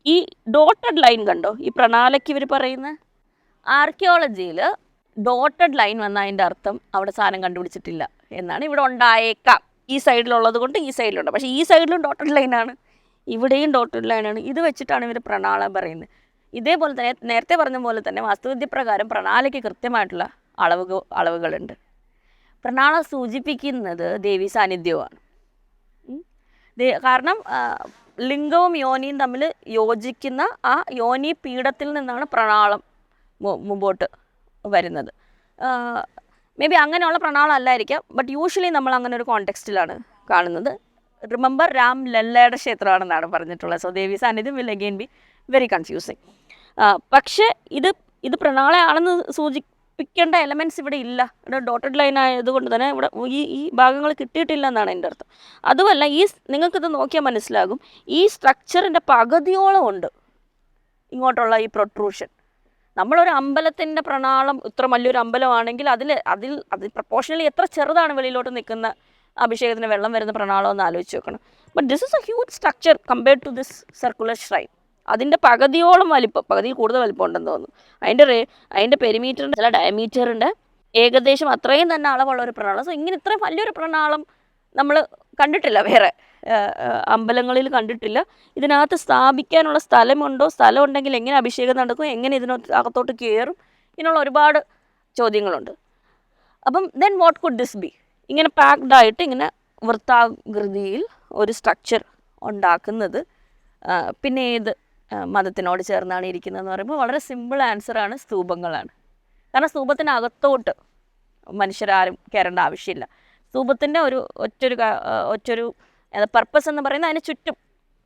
ഈ ഡോട്ടഡ് ലൈൻ കണ്ടോ? ഈ പ്രണാലയ്ക്ക് ഇവർ പറയുന്ന? ആർക്കിയോളജിയിൽ ഡോട്ടഡ് ലൈൻ വന്ന അതിന്റെ അർത്ഥം അവിടെ സാധനം കണ്ടുപിടിച്ചിട്ടില്ല എന്നാണ് ഇവിടെ ഉണ്ടായേക്കാം. ഈ സൈഡിലുള്ളത് കൊണ്ട് ഈ സൈഡിലുണ്ട്. പക്ഷേ ഈ സൈഡിലും ഡോട്ടഡ് ലൈനാണ് ഇവിടെയും ഡോട്ടഡ് ലൈനാണ് ഇത് വെച്ചിട്ടാണ് ഇവർ പ്രണാളം പറയുന്നത്. ഇതേപോലെ തന്നെ നേരത്തെ പറഞ്ഞ പോലെ തന്നെ വാസ്തുവിദ്യ പ്രകാരം പ്രണാലയ്ക്ക് കൃത്യമായിട്ടുള്ള അളവുകൾ അളവുകളുണ്ട്. പ്രണാളം സൂചിപ്പിക്കുന്നത് ദേവി സാന്നിധ്യവുമാണ്. കാരണം ലിംഗവും യോനിയും തമ്മിൽ യോജിക്കുന്ന ആ യോനി പീഠത്തിൽ നിന്നാണ് പ്രണാളം മുമ്പോട്ട് വരുന്നത്. മേ ബി അങ്ങനെയുള്ള പ്രണാളം അല്ലായിരിക്കാം ബട്ട് യൂഷ്വലി നമ്മൾ അങ്ങനെ ഒരു കോണ്ടെക്സ്റ്റിലാണ് കാണുന്നത്. റിമെമ്പർ രാം ലല്ലയുടെ ക്ഷേത്രമാണെന്നാണ് പറഞ്ഞിട്ടുള്ളത്. സോ ദേവി സാന്നിധ്യം will again be very confusing പക്ഷേ ഇത് ഇത് പ്രണാളയാണെന്ന് സൂചിപ്പിക്കേണ്ട എലമെന്റ്സ് ഇവിടെ ഇല്ല. ഇവിടെ ഡോട്ടഡ് ലൈൻ ആയതുകൊണ്ട് തന്നെ ഇവിടെ ഈ ഈ ഭാഗങ്ങൾ കിട്ടിയിട്ടില്ല എന്നാണ് എന്റെ അർത്ഥം. അതുമല്ല ഈ നിങ്ങൾക്കിത് നോക്കിയാൽ മനസ്സിലാകും. ഈ സ്ട്രക്ചറിന്റെ പകുതിയോളം ഉണ്ട് ഇങ്ങോട്ടുള്ള ഈ പ്രൊട്രൂഷൻ നമ്മളൊരു അമ്പലത്തിന്റെ പ്രണാളം ഇത്ര വലിയൊരു അമ്പലമാണെങ്കിൽ അതിൽ അതിൽ അതിൽ പ്രപ്പോർഷണലി എത്ര ചെറുതാണ് വെളിയിലോട്ട് നിൽക്കുന്ന അഭിഷേകത്തിന് വെള്ളം വരുന്ന പ്രണാളം എന്ന് ആലോചിച്ച് നോക്കണം. But this is a huge structure compared to this circular shrine അതിന്റെ പകുതിയോളം വലിപ്പം പകുതിയിൽ കൂടുതൽ വലിപ്പം ഉണ്ടെന്ന് തോന്നുന്നു. അതിന്റെ റേ അതിന്റെ പെരിമീറ്ററിന്റെ ചില ഡയമീറ്ററിന്റെ ഏകദേശം അത്രയും തന്നെ അളവുള്ള ഒരു പ്രണാളം. സോ ഇങ്ങനെ ഇത്രയും വലിയൊരു പ്രണാളം നമ്മൾ കണ്ടിട്ടില്ല വേറെ. അമ്പലങ്ങളിൽ കണ്ടിട്ടില്ല. ഇതിനകത്ത് സ്ഥാപിക്കാനുള്ള സ്ഥലമുണ്ടോ? സ്ഥലം ഉണ്ടെങ്കിൽ എങ്ങനെ അഭിഷേകം നടക്കും? എങ്ങനെ ഇതിനകത്ത് അകത്തോട്ട് കയറും? ഇങ്ങനെയുള്ള ഒരുപാട് ചോദ്യങ്ങളുണ്ട്. അപ്പം then what could this be ഇങ്ങനെ പാക്ഡ് ആയിട്ട് ഇങ്ങനെ വൃത്താകൃതിയിൽ ഒരു സ്ട്രക്ചർ ഉണ്ടാക്കുന്നത് പിന്നെ ഏത്? മതത്തിനോട് ചേർന്നാണ് ഇരിക്കുന്നതെന്ന് പറയുമ്പോൾ വളരെ സിമ്പിൾ ആൻസറാണ് സ്തൂപങ്ങളാണ്. കാരണം സ്തൂപത്തിനകത്തോട്ട് മനുഷ്യരാരും കയറേണ്ട ആവശ്യമില്ല. സ്തൂപത്തിന്റെ ഒരു ഒറ്റൊരു ഒറ്റൊരു പർപ്പസ് എന്ന് പറയുന്നത് അതിന് ചുറ്റും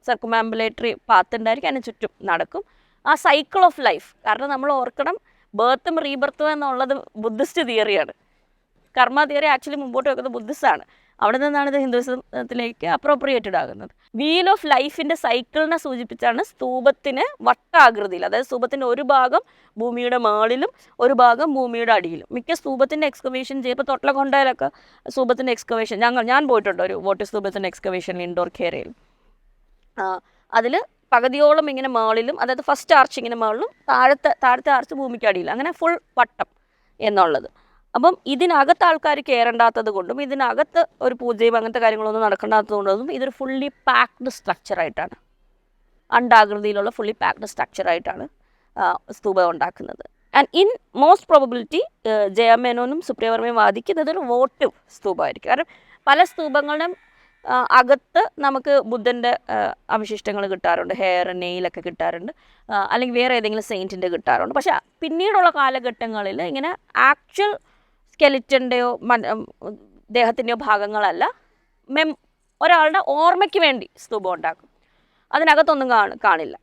സർക്കുമാമ്പുലേറ്ററി പാത്ത് ഉണ്ടായിരിക്കും അതിന് ചുറ്റും നടക്കും. ആ സൈക്കിൾ ഓഫ് ലൈഫ് കാരണം നമ്മൾ ഓർക്കണം ബേർത്തും റീബർത്തും എന്നുള്ളത് ബുദ്ധിസ്റ്റ് തിയറിയാണ് കർമ്മ തിയറി ആക്ച്വലി മുമ്പോട്ട് വെക്കുന്നത് ബുദ്ധിസ്റ്റാണ് അവിടെ നിന്നാണ് ഇത് ഹിന്ദുസത്തിലേക്ക് അപ്രോപ്രിയേറ്റഡ് ആകുന്നത് വീൽ ഓഫ് ലൈഫിന്റെ സൈക്കിളിനെ സൂചിപ്പിച്ചാണ് സ്തൂപത്തിന് വട്ടാകൃതിയിൽ അതായത് സ്തൂപത്തിന്റെ ഒരു ഭാഗം ഭൂമിയുടെ മുകളിലും ഒരു ഭാഗം ഭൂമിയുടെ അടിയിലും. മിക്ക സ്തൂപത്തിന്റെ എക്സ്കവേഷൻ ചെയ്യുമ്പോൾ തൊട്ടലക്കൊണ്ടയിലൊക്കെ സ്തൂപത്തിന്റെ എക്സ്കവേഷൻ ഞങ്ങൾ ഞാൻ പോയിട്ടുണ്ട് ഒരു വോട്ട് സ്തൂപത്തിന്റെ എക്സ്കവേഷൻ ഇൻഡോർ കേരയിൽ. അതിൽ പകുതിയോളം ഇങ്ങനെ മുകളിലും അതായത് ഫസ്റ്റ് ആർച്ച് ഇങ്ങനെ മുകളിലും താഴത്തെ താഴത്തെ ആർച്ച് ഭൂമിക്ക് അടിയിൽ അങ്ങനെ ഫുൾ വട്ടം എന്നുള്ളത്. അപ്പം ഇതിനകത്ത് ആൾക്കാർ കയറണ്ടാത്തത് കൊണ്ടും ഇതിനകത്ത് ഒരു പൂജയും അങ്ങനത്തെ കാര്യങ്ങളൊന്നും നടക്കേണ്ടാത്തത് കൊണ്ടും ഇതൊരു ഫുള്ളി പാക്ഡ് സ്ട്രക്ചറായിട്ടാണ് അണ്ടാകൃതിയിലുള്ള ഫുള്ളി പാക്ഡ് സ്ട്രക്ചറായിട്ടാണ് സ്തൂപം ഉണ്ടാക്കുന്നത്. ആൻഡ് ഇൻ മോസ്റ്റ് പ്രോബബിലിറ്റി ജയമേനോനും സുപ്രിയവർമ്മയും വാദിക്കുന്നത് ഒരു വോട്ടീവ് സ്തൂപമായിരിക്കും. കാരണം പല സ്തൂപങ്ങളും അകത്ത് നമുക്ക് ബുദ്ധന്റെ അവശിഷ്ടങ്ങൾ കിട്ടാറുണ്ട് ഹെയർ നെയിലൊക്കെ കിട്ടാറുണ്ട് അല്ലെങ്കിൽ വേറെ ഏതെങ്കിലും സെയിന്റിന്റെ കിട്ടാറുണ്ട്. പക്ഷേ പിന്നീടുള്ള കാലഘട്ടങ്ങളിൽ ഇങ്ങനെ ആക്ച്വൽ സ്കെലിറ്റന്റെയോ ദേഹത്തിന്റെയോ ഭാഗങ്ങളല്ല. മെം ഒരാളുടെ ഓർമ്മയ്ക്ക് വേണ്ടി സ്തൂപം ഉണ്ടാക്കും. അതിനകത്തൊന്നും കാണ കാണില്ല.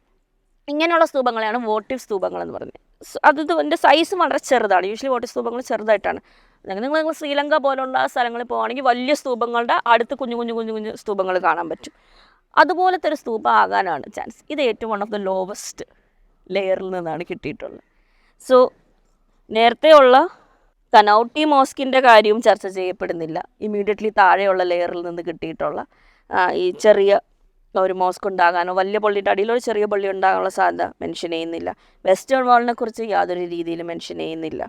ഇങ്ങനെയുള്ള സ്തൂപങ്ങളെയാണ് വോട്ടീവ് സ്തൂപങ്ങൾ എന്ന് പറയുന്നത്. അത് ഇതിന്റെ സൈസ് വളരെ ചെറുതാണ്. യൂഷ്വലി വോട്ടീവ് സ്തൂപങ്ങൾ ചെറുതായിട്ടാണ്. അല്ലെങ്കിൽ നിങ്ങൾ നിങ്ങൾ ശ്രീലങ്ക പോലുള്ള സ്ഥലങ്ങളിൽ പോകുകയാണെങ്കിൽ വലിയ സ്തൂപങ്ങളുടെ അടുത്ത് കുഞ്ഞു കുഞ്ഞു കുഞ്ഞു കുഞ്ഞു സ്തൂപങ്ങൾ കാണാൻ പറ്റും. അതുപോലത്തെ ഒരു സ്തൂപം ആകാനാണ് ചാൻസ് ഇത് ഏറ്റവും വൺ ഓഫ് ദ ലോവസ്റ്റ് ലെയറിൽ നിന്നാണ് കിട്ടിയിട്ടുള്ളത്. സോ നേരത്തെയുള്ള കനൗട്ടി മോസ്കിന്റെ കാര്യവും ചർച്ച ചെയ്യപ്പെടുന്നില്ല. ഇമ്മീഡിയറ്റ്ലി താഴെയുള്ള ലെയറിൽ നിന്ന് കിട്ടിയിട്ടുള്ള ഈ ചെറിയ ഒരു മോസ്ക് ഉണ്ടാകാനോ വലിയ പള്ളിയുടെ അടിയിൽ ഒരു ചെറിയ പള്ളി ഉണ്ടാകാനുള്ള സാധ്യത മെൻഷൻ ചെയ്യുന്നില്ല. വെസ്റ്റേൺ വാളിനെ കുറിച്ച് യാതൊരു രീതിയിലും മെൻഷൻ ചെയ്യുന്നില്ല.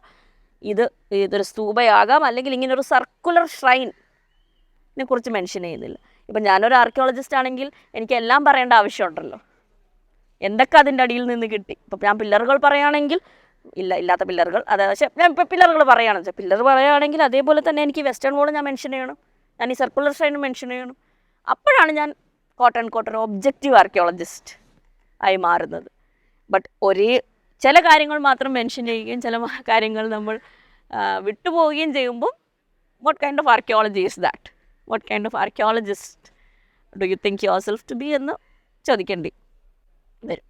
ഇത് ഇതൊരു സ്തൂപയാകാം അല്ലെങ്കിൽ ഇങ്ങനെ ഒരു സർക്കുലർ ഷ്രൈനെ കുറിച്ച് മെൻഷൻ ചെയ്യുന്നില്ല. ഇപ്പം ഞാനൊരു ആർക്കിയോളജിസ്റ്റ് ആണെങ്കിൽ എനിക്ക് എല്ലാം പറയേണ്ട ആവശ്യമുണ്ടല്ലോ. എന്തൊക്കെ അതിന്റെ അടിയിൽ നിന്ന് കിട്ടി? ഇപ്പം ഞാൻ പില്ലറുകൾ പറയുകയാണെങ്കിൽ ഇല്ല ഇല്ലാത്ത പില്ലറുകൾ. അതായത് പക്ഷേ ഞാൻ ഇപ്പോൾ പില്ലറുകൾ പറയുകയാണെന്ന് വെച്ചാൽ പില്ലർ പറയുകയാണെങ്കിൽ അതേപോലെ തന്നെ എനിക്ക് വെസ്റ്റേൺ വോൾ ഞാൻ മെൻഷൻ ചെയ്യണം. ഞാൻ ഈ സർക്കുലർ ഷ്രൈൻ മെൻഷൻ ചെയ്യണം. അപ്പോഴാണ് ഞാൻ കോട്ടൺ കോട്ടൺ ഒബ്ജക്റ്റീവ് ആർക്കിയോളജിസ്റ്റ് ആയി മാറുന്നത്. ബട്ട് ഒരേ ചില കാര്യങ്ങൾ മാത്രം മെൻഷൻ ചെയ്യുകയും ചില കാര്യങ്ങൾ നമ്മൾ വിട്ടുപോവുകയും ചെയ്യുമ്പം what kind of archaeology is that what kind of archaeologist do you think yourself to be എന്ന് ചോദിക്കേണ്ടി വരും.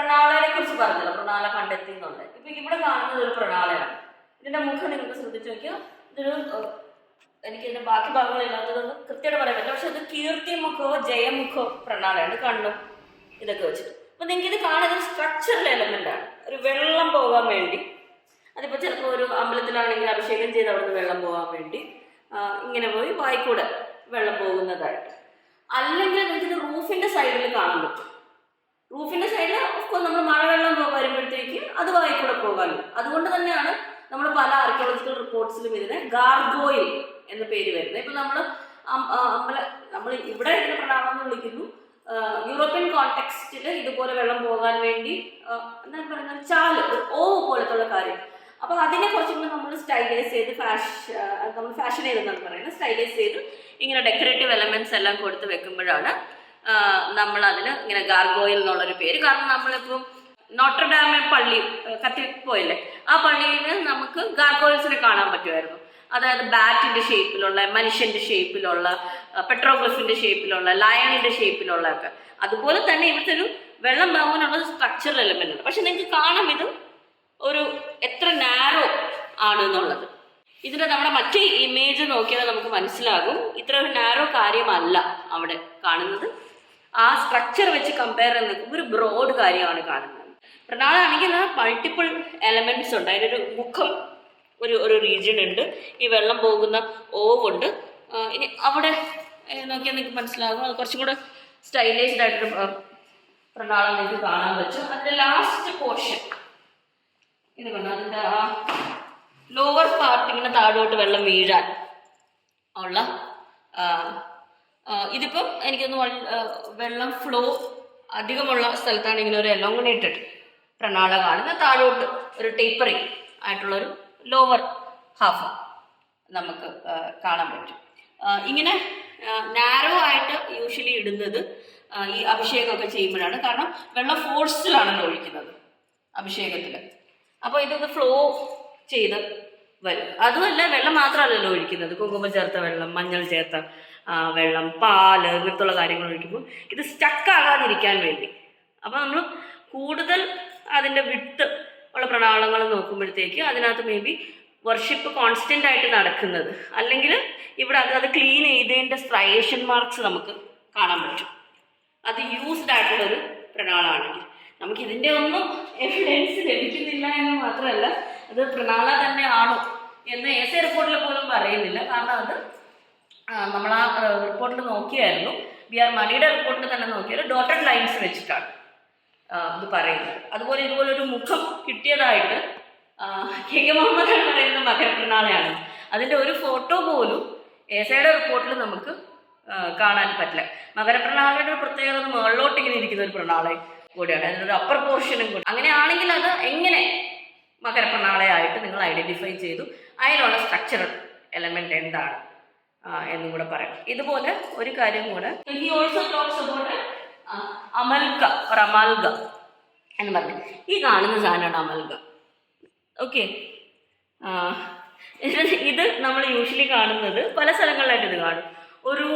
പ്രണാളനെ കുറിച്ച് പറഞ്ഞല്ലോ. പ്രണാള കണ്ടെത്തി എന്നുള്ളത് ഇപ്പൊ ഇവിടെ കാണുന്നത് ഒരു പ്രണാളയാണ്. ഇതിന്റെ മുഖം നിങ്ങൾക്ക് ശ്രദ്ധിച്ചു നോക്കിയാൽ ഇതൊരു എനിക്ക് ഇതിന്റെ ബാക്കി ഭാഗങ്ങളില്ലാത്തതൊന്നും കൃത്യമായിട്ട് പറയാൻ പറ്റില്ല. പക്ഷെ ഇത് കീർത്തിമുഖമോ ജയമുഖോ പ്രണാളയാണ്. കണ്ണും ഇതൊക്കെ വെച്ചിട്ട്. അപ്പൊ നിങ്ങൾക്ക് ഇത് കാണുന്നത് സ്ട്രക്ചറൽ എലമെന്റ് ആണ്. ഒരു വെള്ളം പോകാൻ വേണ്ടി. അതിപ്പോ ചിലപ്പോൾ ഒരു അമ്പലത്തിലാണെങ്കിൽ അഭിഷേകം ചെയ്ത് അവിടുന്ന് വെള്ളം പോകാൻ വേണ്ടി ഇങ്ങനെ പോയി വായിക്കൂടെ വെള്ളം പോകുന്നതായിട്ട്. അല്ലെങ്കിൽ നിങ്ങൾക്ക് റൂഫിന്റെ സൈഡിൽ കാണാൻ പറ്റും. റൂഫിന്റെ സൈഡിൽ ഓഫ്കോഴ്സ് നമ്മൾ മഴവെള്ളം വരുമ്പോഴത്തേക്ക് അത് വായിക്കൂടെ പോകാമല്ലോ അതുകൊണ്ട് തന്നെയാണ് നമ്മൾ പല ആർക്കിയോളജിക്കൽ റിപ്പോർട്ട്സിലും ഇതിന് ഗാർഗോയിൽ എന്ന പേര് വരുന്നത്. ഇപ്പൊ നമ്മൾ നമ്മൾ ഇവിടെ ഇതിനെ പ്രണാമം വിളിക്കുന്നു. യൂറോപ്യൻ കോണ്ടെക്സ്റ്റിൽ ഇതുപോലെ വെള്ളം പോകാൻ വേണ്ടി എന്താ പറയുന്നത്? ചാൽ ഓ പോലത്തുള്ള കാര്യം. അപ്പൊ അതിനെ കുറച്ചും കൂടി നമ്മൾ സ്റ്റൈലൈസ് ചെയ്ത് ഫാഷ് നമ്മൾ ഫാഷൻ ചെയ്തെന്നാണ് പറയുന്നത്. സ്റ്റൈലൈസ് ചെയ്ത് ഇങ്ങനെ ഡെക്കറേറ്റീവ് എലമെന്റ്സ് എല്ലാം കൊടുത്ത് വെക്കുമ്പോഴാണ് നമ്മൾ അതിന് ഇങ്ങനെ ഗാർഗോയിൽ എന്നുള്ളൊരു പേര്. കാരണം നമ്മളിപ്പം നോട്ടർഡാമ പള്ളി കത്തി പോയല്ലേ ആ പള്ളിയിൽ നമുക്ക് ഗാർഗോയിൽസിനെ കാണാൻ പറ്റുമായിരുന്നു. അതായത് ബാറ്റിന്റെ ഷേപ്പിലുള്ള മനുഷ്യന്റെ ഷേപ്പിലുള്ള പെട്രോഗ്ലഫിന്റെ ഷേപ്പിലുള്ള ലയണിന്റെ ഷേപ്പിലുള്ള ഒക്കെ അതുപോലെ തന്നെ ഇവിടുത്തെ ഒരു വെള്ളം പോകാനുള്ള സ്ട്രക്ചറൽ എലമെന്റ് ഉണ്ട്. പക്ഷെ നിങ്ങൾക്ക് കാണാം ഇത് ഒരു എത്ര നാരോ ആണ് എന്നുള്ളത് ഇതിന്റെ നമ്മുടെ മറ്റേ ഇമേജ് നോക്കിയാൽ നമുക്ക് മനസ്സിലാകും. ഇത്ര ഒരു നാരോ കാര്യമല്ല അവിടെ കാണുന്നത്. ആ സ്ട്രക്ചർ വെച്ച് കമ്പയർ ചെയ്ത് നിൽക്കുമ്പോൾ ഒരു ബ്രോഡ് കാര്യമാണ് കാണുന്നത്. പ്രധാനമാണെങ്കിൽ മൾട്ടിപ്പിൾ എലമെന്റ്സ് ഉണ്ട്. അതിനൊരു മുഖം ഒരു ഒരു റീജിയൻ ഉണ്ട്. ഈ വെള്ളം പോകുന്ന ഓവുണ്ട്. ഇനി അവിടെ നോക്കിയാൽ നിങ്ങൾക്ക് മനസ്സിലാകും. അത് കുറച്ചും കൂടെ സ്റ്റൈലൈസ്ഡ് ആയിട്ടൊരു പ്രണാളം നിങ്ങൾക്ക് കാണാൻ പറ്റും. അതിന്റെ ലാസ്റ്റ് പോർഷൻ ഇത് കണ്ടോ? അതിന്റെ ആ ലോവർ പാർട്ട് ഇങ്ങനെ താഴോട്ട് വെള്ളം വീഴാൻ ഉള്ള ഇതിപ്പം എനിക്കൊന്ന് വെള്ളം ഫ്ലോ അധികമുള്ള സ്ഥലത്താണ് ഇങ്ങനെ ഒരു എലോങ്ങണേറ്റഡ് പ്രണാള കാണുന്ന താഴോട്ട് ഒരു ടേപ്പറിങ് ആയിട്ടുള്ളൊരു ലോവർ ഹാഫ് നമുക്ക് കാണാൻ പറ്റും. ഇങ്ങനെ നാരോ ആയിട്ട് യൂഷ്വലി ഇടുന്നത് ഈ അഭിഷേകമൊക്കെ ചെയ്യുമ്പോഴാണ്. കാരണം വെള്ളം ഫോഴ്സിലാണല്ലോ ഒഴിക്കുന്നത് അഭിഷേകത്തിൽ അപ്പോൾ ഇതൊന്ന് ഫ്ലോ ചെയ്ത് വരും. അതുമല്ല വെള്ളം മാത്രമല്ലല്ലോ ഒഴിക്കുന്നത്. കുങ്കുമം ചേർത്ത വെള്ളം മഞ്ഞൾ ചേർത്ത വെള്ളം പാൽ ഇങ്ങനത്തുള്ള കാര്യങ്ങൾ ഒഴിക്കുമ്പോൾ ഇത് സ്റ്റക്കാകാതിരിക്കാൻ വേണ്ടി. അപ്പോൾ നമ്മൾ കൂടുതൽ അതിന്റെ വിട്ട് ഉള്ള പ്രണാളങ്ങൾ നോക്കുമ്പോഴത്തേക്ക് അതിനകത്ത് മേ ബി വർഷിപ്പ് കോൺസ്റ്റന്റ് ആയിട്ട് നടക്കുന്നത്. അല്ലെങ്കിൽ ഇവിടെ അത് അത് ക്ലീൻ ചെയ്തതിന്റെ സ്ട്രയേഷൻ മാർക്സ് നമുക്ക് കാണാൻ പറ്റും. അത് യൂസ്ഡ് ആയിട്ടുള്ളൊരു പ്രണാളാണെങ്കിൽ. നമുക്ക് ഇതിന്റെ ഒന്നും എവിഡൻസ് ലഭിക്കുന്നില്ല എന്ന് മാത്രമല്ല അത് പ്രണാള തന്നെ ആണോ എന്ന് എസ് എ റിപ്പോർട്ടിൽ പോലും പറയുന്നില്ല. കാരണം അത് നമ്മൾ ആ റിപ്പോർട്ടിൽ നോക്കിയായിരുന്നു. വി ആർ മണിയുടെ റിപ്പോർട്ടിൽ തന്നെ നോക്കിയാൽ ഡോട്ടഡ് ലൈൻസ് വെച്ചിട്ടാണ് ഇത് പറയുന്നത്. അതുപോലെ ഇതുപോലെ ഒരു മുഖം കിട്ടിയതായിട്ട് കെ കെ മുഹമ്മദ് എന്ന് പറയുന്ന മകരപ്രണാളയാണ് അതിന്റെ ഒരു ഫോട്ടോ പോലും എസയുടെ റിപ്പോർട്ടിൽ നമുക്ക് കാണാൻ പറ്റില്ല. മകരപ്രണാളയുടെ ഒരു പ്രത്യേകത മുകളിലോട്ട് ഇങ്ങനെ ഇരിക്കുന്ന ഒരു പ്രണാളെ കൂടിയാണ്. അതിനൊരു അപ്പർ പോർഷനും കൂടി. അങ്ങനെയാണെങ്കിൽ അത് എങ്ങനെ മകരപ്രണാളയായിട്ട് നിങ്ങൾ ഐഡന്റിഫൈ ചെയ്തു? അതിനുള്ള സ്ട്രക്ചറൽ എലമെന്റ് എന്താണ്? എന്നും കൂടെ പറയാം ഇതുപോലെ ഒരു കാര്യം കൂടെ. ഓൾസോ ടോക്സ് അമൽക അമാൽഗ എന്ന് പറഞ്ഞു. ഈ കാണുന്ന സാധനമാണ് അമൽഗ ഓക്കെ ഇത് നമ്മൾ യൂഷ്വലി കാണുന്നത് പല സ്ഥലങ്ങളിലായിട്ട് ഇത് കാണും. ഒരു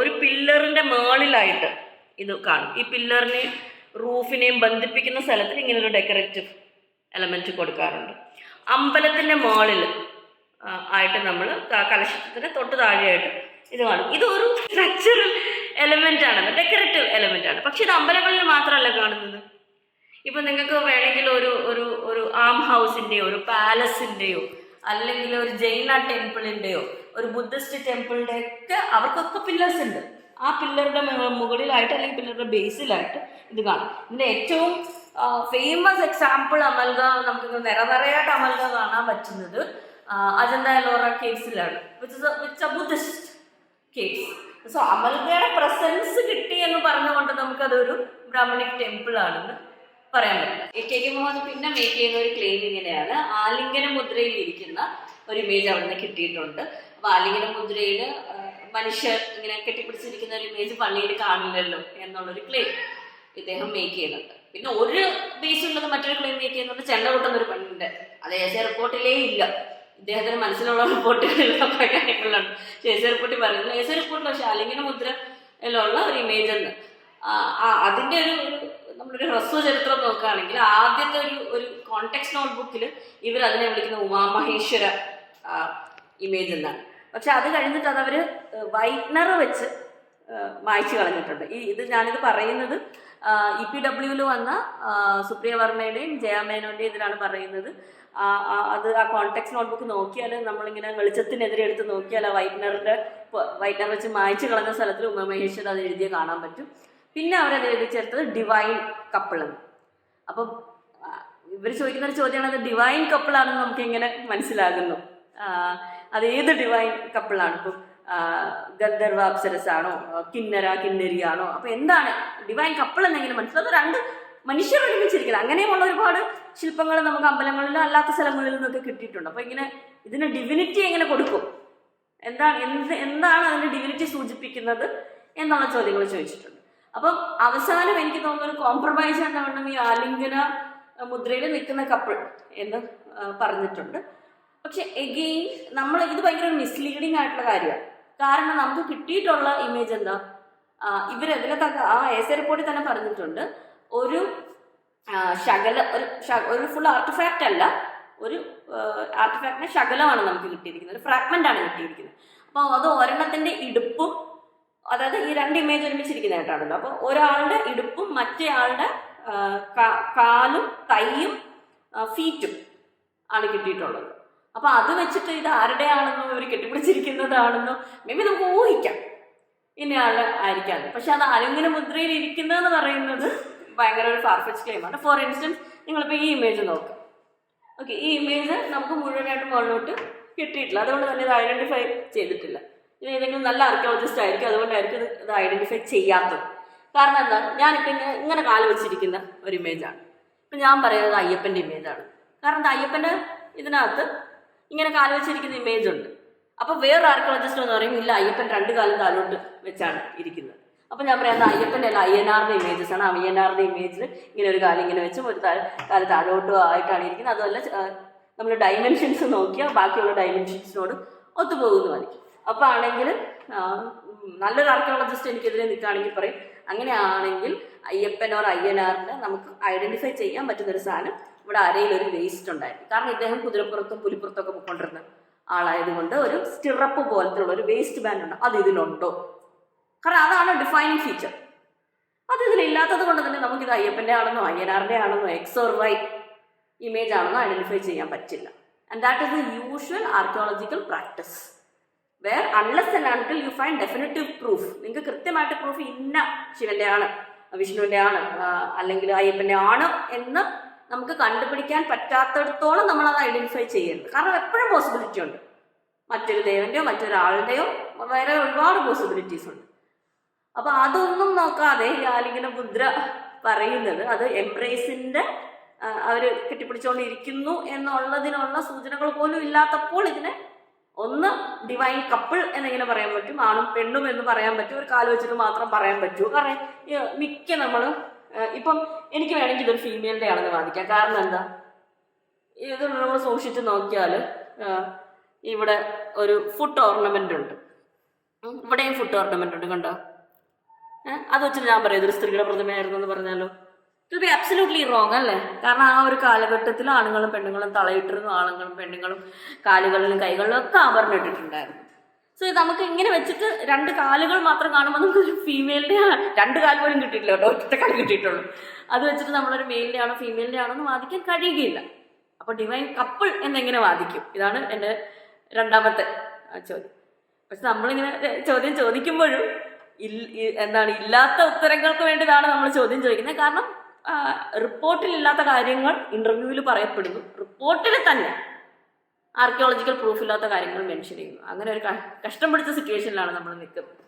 ഒരു പില്ലറിന്റെ മേളിലായിട്ട് ഇത് കാണും. ഈ പില്ലറിനെ റൂഫിനെയും ബന്ധിപ്പിക്കുന്ന സ്ഥലത്തിൽ ഇങ്ങനെ ഒരു ഡെക്കറേറ്റീവ് എലമെന്റ് കൊടുക്കാറുണ്ട്. അമ്പലത്തിന്റെ മേളിൽ ആ, ആയിട്ട് നമ്മൾ കലശത്തിന് തൊട്ട് താഴെയായിട്ട് ഇത് കാണും. ഇതൊരു സ്ട്രക്ചറൽ എലമെന്റ് ആണ് ഡെക്കറേറ്റീവ് എലമെന്റ് ആണ്. പക്ഷെ ഇത് അമ്പലങ്ങളിൽ മാത്രമല്ല കാണുന്നത്. ഇപ്പം നിങ്ങൾക്ക് വേണമെങ്കിൽ ഒരു ഒരു ഒരു ആം ഹൗസിന്റെയോ ഒരു പാലസിന്റെയോ അല്ലെങ്കിൽ ഒരു ജൈന ടെമ്പിളിന്റെയോ ഒരു ബുദ്ധിസ്റ്റ് ടെമ്പിളിന്റെ ഒക്കെ അവർക്കൊക്കെ പില്ലേഴ്സ് ഉണ്ട്. ആ പില്ലറുടെ മുകളിലായിട്ട് അല്ലെങ്കിൽ പില്ലറുടെ ബേസിലായിട്ട് ഇത് കാണും. ഇതിന്റെ ഏറ്റവും ഫേമസ് എക്സാമ്പിൾ അമൽഗ നമുക്ക് നിറ നിറയായിട്ട് അമൽഗ കാണാൻ പറ്റുന്നത് Ajanta Ellora which Buddhist caves so അമൽഗയുടെ presence കിട്ടി എന്ന് പറഞ്ഞുകൊണ്ട് നമുക്കതൊരു ബ്രാഹ്മണിക് ടെമ്പിൾ ആണെന്ന് പറയാൻ പറ്റില്ല. കെ കെ മുഹമ്മദ് പിന്നെ മേക്ക് ചെയ്യുന്ന ഒരു ക്ലെയിം ഇങ്ങനെയാണ്. ആലിംഗന മുദ്രയിൽ ഇരിക്കുന്ന ഒരു ഇമേജ് അവിടുന്ന് കിട്ടിയിട്ടുണ്ട്. അപ്പൊ ആലിംഗന മുദ്രയിൽ മനുഷ്യർ ഇങ്ങനെ കെട്ടിപ്പിടിച്ചിരിക്കുന്ന ഒരു ഇമേജ് പള്ളിയിൽ കാണില്ലല്ലോ എന്നുള്ളൊരു ക്ലെയിം ഇദ്ദേഹം മേക്ക് ചെയ്യുന്നുണ്ട്. പിന്നെ ഒരു ബേസ് ഉള്ളത് മറ്റൊരു ക്ലെയിം മേക്ക് ചെയ്യുന്നുണ്ട്. ചെണ്ട കൂട്ടുന്ന ഒരു പെണ്ണുണ്ട് അതേ റിപ്പോർട്ടിലേ ഇല്ല. ഇദ്ദേഹത്തിന് മനസ്സിലുള്ള റിപ്പോർട്ടുകളിലൊക്കെ ഏഷ്യ റിപ്പോർട്ടിൽ പറയുന്നത് ഏഷ്യ റിപ്പോർട്ടിൽ പക്ഷെ അല്ലെങ്കിൽ മുദ്രയിലുള്ള ഒരു ഇമേജ് എന്ന് അതിന്റെ ഒരു നമ്മളൊരു ഹ്രസ്വ ചരിത്രം നോക്കുകയാണെങ്കിൽ ആദ്യത്തെ ഒരു ഒരു കോണ്ടെക്സ് നോട്ട്ബുക്കിൽ ഇവർ അതിനെ വിളിക്കുന്ന ഉമാമഹേശ്വര ഇമേജ് എന്നാണ്. പക്ഷെ അത് കഴിഞ്ഞിട്ട് അത് അവർ വൈറ്റ്നർ വെച്ച് വായിച്ചു കളഞ്ഞിട്ടുണ്ട്. ഈ ഇത് ഞാനിത് പറയുന്നത് ഇ പി ഡബ്ല്യുവിൽ വന്ന സുപ്രിയ വർമ്മയുടെയും ജയാമേനോന്റെയും ഇതിലാണ് പറയുന്നത്. അത് ആ കോൺടാക്ട് നോട്ട്ബുക്ക് നോക്കിയാൽ നമ്മളിങ്ങനെ വെളിച്ചത്തിനെതിരെ എടുത്ത് നോക്കിയാൽ ആ വൈറ്റ്നറിന്റെ വൈറ്റ്നർ വെച്ച് മായ്ച്ചു കളഞ്ഞ സ്ഥലത്തിൽ ഉമമഹേശ്വർ അത് എഴുതിയ കാണാൻ പറ്റും. പിന്നെ അവരത് എഴുതി ചേർത്തത് ഡിവൈൻ കപ്പിൾ എന്ന് അപ്പം ഇവർ ചോദിക്കുന്ന ഒരു ചോദ്യമാണ് അത് ഡിവൈൻ കപ്പിളാണെന്ന് നമുക്ക് എങ്ങനെ മനസ്സിലാകുന്നു അത് ഏത് ഡിവൈൻ കപ്പിളാണ്? ഇപ്പം ഗന്ധർവ അപ്സരസാണോ കിന്നര കിന്നരിയാണോ? അപ്പൊ എന്താണ് ഡിവൈൻ കപ്പിൾ എന്നെങ്കിലും മനസ്സിലാവും രണ്ട് മനുഷ്യർ ഒരുമിച്ചിരിക്കുന്നത്. അങ്ങനെയുമുള്ള ഒരുപാട് ശില്പങ്ങൾ നമുക്ക് അമ്പലങ്ങളിലും അല്ലാത്ത സ്ഥലങ്ങളിൽ നിന്നൊക്കെ കിട്ടിയിട്ടുണ്ട്. അപ്പൊ ഇങ്ങനെ ഇതിന് ഡിവിനിറ്റി എങ്ങനെ കൊടുക്കും? എന്താണ് എന്ത് എന്താണ് അതിന്റെ ഡിവിനിറ്റി സൂചിപ്പിക്കുന്നത് എന്നുള്ള ചോദ്യങ്ങൾ ചോദിച്ചിട്ടുണ്ട്. അപ്പം അവസാനം എനിക്ക് തോന്നുന്ന ഒരു കോംപ്രമൈസ് ആയിട്ടാണ് ഈ ആലിംഗന മുദ്രയിൽ നിൽക്കുന്ന കപ്പിൾ എന്ന് പറഞ്ഞിട്ടുണ്ട്. പക്ഷെ എഗെയിൻ നമ്മൾ ഇത് ഭയങ്കര മിസ്ലീഡിങ് ആയിട്ടുള്ള കാര്യമാണ്. കാരണം നമുക്ക് കിട്ടിയിട്ടുള്ള ഇമേജ് എന്താ? ഇവർ തന്നെ ആ എസ് റിപ്പോർട്ടിൽ തന്നെ പറഞ്ഞിട്ടുണ്ട്. ഒരു ശകല ഒരു ഒരു ഫുൾ ആർട്ടിഫാക്റ്റ് അല്ല. ഒരു ആർട്ടിഫാക്റ്റിന്റെ ശകലമാണ് നമുക്ക് കിട്ടിയിരിക്കുന്നത്. ഒരു ഫ്രാഗ്മെന്റ് ആണ് കിട്ടിയിരിക്കുന്നത്. അപ്പോൾ അത് ഒരെണ്ണത്തിന്റെ ഇടുപ്പും അതായത് ഈ രണ്ട് ഇമേജ് ഒരുമിച്ചിരിക്കുന്നതായിട്ടാണല്ലോ അപ്പോൾ ഒരാളുടെ ഇടുപ്പും മറ്റേ ആളുടെ ആ, കാ- കാലും കൈയും ഫീറ്റും ആണ് കിട്ടിയിട്ടുള്ളത്. അപ്പൊ അത് വെച്ചിട്ട് ഇത് ആരുടെയാണെന്നോ ഇവർ കെട്ടിപ്പിടിച്ചിരിക്കുന്നതാണെന്നോ മേ ബി നമുക്ക് ഊഹിക്കാം. ഇന്നയാൾ ആയിരിക്കാം. പക്ഷെ അത് അലുമിനിയം മുദ്രയിൽ ഇരിക്കുന്നതെന്ന് പറയുന്നത് ഭയങ്കര ഒരു ഫാർഫെച്ച് ക്ലെയിമാണ് ഫോർ ഇൻസ്റ്റൻസ് നിങ്ങളിപ്പോൾ ഈ ഇമേജ് നോക്കുക ഓക്കെ ഈ ഇമേജ് നമുക്ക് മുഴുവനായിട്ട് മുകളിലോട്ട് കിട്ടിയിട്ടില്ല. അതുകൊണ്ട് തന്നെ ഇത് ഐഡന്റിഫൈ ചെയ്തിട്ടില്ല. ഇത് ഏതെങ്കിലും നല്ല ആർക്കിയോളജിസ്റ്റ് ആയിരിക്കും. അതുകൊണ്ടായിരിക്കും ഇത് ഐഡന്റിഫൈ ചെയ്യാത്തത്. കാരണം എന്താ? ഞാനിപ്പോൾ ഇങ്ങനെ ഇങ്ങനെ കാൽ വെച്ചിരിക്കുന്ന ഒരു ഇമേജാണ് ഇപ്പം ഞാൻ പറയുന്നത് അയ്യപ്പന്റെ ഇമേജാണ് കാരണം അയ്യപ്പന്റെ ഇതിനകത്ത് ഇങ്ങനെ കാൽ വെച്ചിരിക്കുന്ന ഇമേജ് ഉണ്ട്. അപ്പൊ വേറെ ആർക്കോളജിസ്റ്റ് എന്ന് പറയും ഇല്ല അയ്യപ്പൻ രണ്ട് കാലം താലോട്ട് വെച്ചാണ് ഇരിക്കുന്നത്. അപ്പൊ ഞാൻ പറയാം അയ്യപ്പന്റെ അല്ല അയ്യനാറിന്റെ ഇമേജസ് ആണ്. അയ്യനാറിന്റെ ഇമേജിൽ ഇങ്ങനെ ഒരു കാലം ഇങ്ങനെ വെച്ചും ഒരു കാൽ താഴോട്ടും ആയിട്ടാണ് ഇരിക്കുന്നത്. അതുമല്ല നമ്മൾ ഡൈമെൻഷൻസ് നോക്കിയാൽ ബാക്കിയുള്ള ഡൈമെൻഷൻസിനോട് ഒത്തുപോകുന്നു മതി അപ്പൊ ആണെങ്കിൽ നല്ലൊരു ആർക്കിയോളജിസ്റ്റ് എനിക്കെതിരെ നിൽക്കുകയാണെങ്കിൽ പറയും അങ്ങനെയാണെങ്കിൽ അയ്യപ്പൻ ഓർ അയ്യനാറിനെ നമുക്ക് ഐഡന്റിഫൈ ചെയ്യാൻ പറ്റുന്ന ഒരു സാധനം ഇവിടെ അരയിൽ ഒരു വേസ്റ്റ് ഉണ്ടായിരുന്നു. കാരണം ഇദ്ദേഹം കുതിരപ്പുറത്തും പുലിപ്പുറത്തും ഒക്കെ പോയിക്കൊണ്ടിരുന്ന ആളായതുകൊണ്ട് ഒരു സ്റ്റിറപ്പ് പോലത്തെയുള്ള ഒരു വേസ്റ്റ് ബാൻഡ് ഉണ്ട്. അത് ഇതിലുണ്ടോ? കാരണം അതാണ് ഡിഫൈനിങ് ഫീച്ചർ അത് ഇതിലില്ലാത്തത് കൊണ്ട് തന്നെ നമുക്കിത് അയ്യപ്പന്റെ ആണെന്നോ അയ്യനാറിന്റെ ആണെന്നോ എക്സ് ഓർ വൈ ഇമേജ് ആണെന്നോ ഐഡന്റിഫൈ ചെയ്യാൻ പറ്റില്ല. And that is the usual archaeological practice where unless and you find definitive proof നിങ്ങൾക്ക് കൃത്യമായിട്ട് പ്രൂഫ് ഇന്ന ശിവന്റെ ആണ് വിഷ്ണുവിന്റെ ആണ് അല്ലെങ്കിൽ അയ്യപ്പന്റെ ആണ് എന്ന് നമുക്ക് കണ്ടുപിടിക്കാൻ പറ്റാത്തിടത്തോളം നമ്മൾ അത് ഐഡന്റിഫൈ ചെയ്യരുത്. കാരണം എപ്പോഴും പോസിബിലിറ്റി ഉണ്ട്. മറ്റൊരു ദേവന്റെയോ മറ്റൊരാളുടെയോ വേറെ ഒരുപാട് പോസിബിലിറ്റീസ് ഉണ്ട്. അപ്പൊ അതൊന്നും നോക്കാതെ ഞാനിങ്ങനെ മുദ്ര പറയുന്നത് അത് എംബ്രേസിന്റെ അവർ കെട്ടിപ്പിടിച്ചുകൊണ്ടിരിക്കുന്നു എന്നുള്ളതിനുള്ള സൂചനകൾ പോലും ഇല്ലാത്തപ്പോൾ ഇതിനെ ഒന്ന് ഡിവൈൻ കപ്പിൾ എന്നിങ്ങനെ പറയാൻ പറ്റും ആണും പെണ്ണും എന്ന് പറയാൻ പറ്റും ഒരു കാൽ വെച്ചിട്ട് മാത്രം പറയാൻ പറ്റൂ. കാരണം മിക്ക നമ്മൾ ഇപ്പം എനിക്ക് വേണമെങ്കിൽ ഇതൊരു ഫീമെയിലിന്റെ ആണെന്ന് വാദിക്കാം. കാരണം എന്താ? ഇത് നമ്മൾ സൂക്ഷിച്ച് നോക്കിയാൽ ഇവിടെ ഒരു ഫുഡ് ഓർണമെന്റ് ഉണ്ട്. ഇവിടെയും ഫുഡ് ഓർണമെന്റ് ഉണ്ട് കണ്ടോ? അത് വെച്ചിട്ട് ഞാൻ പറയാം ഇതൊരു സ്ത്രീയുടെ പ്രതിമയായിരുന്നു എന്ന് പറഞ്ഞാലോ. ഇത് ബി റോങ് അല്ലേ? കാരണം ആ ഒരു കാലഘട്ടത്തിൽ ആണുങ്ങളും പെണ്ണുങ്ങളും തളയിട്ടിരുന്നു ആണുങ്ങളും പെണ്ണുങ്ങളും കാലുകളിലും കൈകളിലും ഒക്കെ ആഭരണം ഇട്ടിട്ടുണ്ടായിരുന്നു. സോ നമുക്ക് ഇങ്ങനെ വെച്ചിട്ട് രണ്ട് കാലുകൾ മാത്രം കാണുമ്പോൾ നമുക്ക് ഒരു ഫീമെയിലിന്റെ രണ്ട് കാൽ പോലും കിട്ടിയിട്ടില്ല കേട്ടോ ഒറ്റ കാൽ കിട്ടിയിട്ടുള്ളൂ. അത് വെച്ചിട്ട് നമ്മളൊരു മെയിലിന്റെ ആണോ ഫീമെയിലിന്റെ ആണോ എന്ന് വാദിക്കാൻ കഴിയുകയില്ല. അപ്പൊ ഡിവൈൻ കപ്പിൾ എന്നെങ്ങനെ വാദിക്കും? ഇതാണ് എന്റെ രണ്ടാമത്തെ ചോദ്യം. പക്ഷെ നമ്മളിങ്ങനെ ചോദ്യം ചോദിക്കുമ്പോഴും എന്താണ് ഇല്ലാത്ത ഉത്തരങ്ങൾക്ക് വേണ്ടിയതാണ് നമ്മൾ ചോദ്യം ചോദിക്കുന്നത്. കാരണം റിപ്പോർട്ടിൽ ഇല്ലാത്ത കാര്യങ്ങൾ ഇന്റർവ്യൂവിൽ പറയപ്പെടുന്നു. റിപ്പോർട്ടിൽ തന്നെ ആർക്കിയോളജിക്കൽ പ്രൂഫ് ഇല്ലാത്ത കാര്യങ്ങൾ മെൻഷൻ ചെയ്യുന്നു. അങ്ങനെ ഒരു കഷ്ടം പിടിച്ച സിറ്റുവേഷനിലാണ് നമ്മൾ നിൽക്കുന്നത്.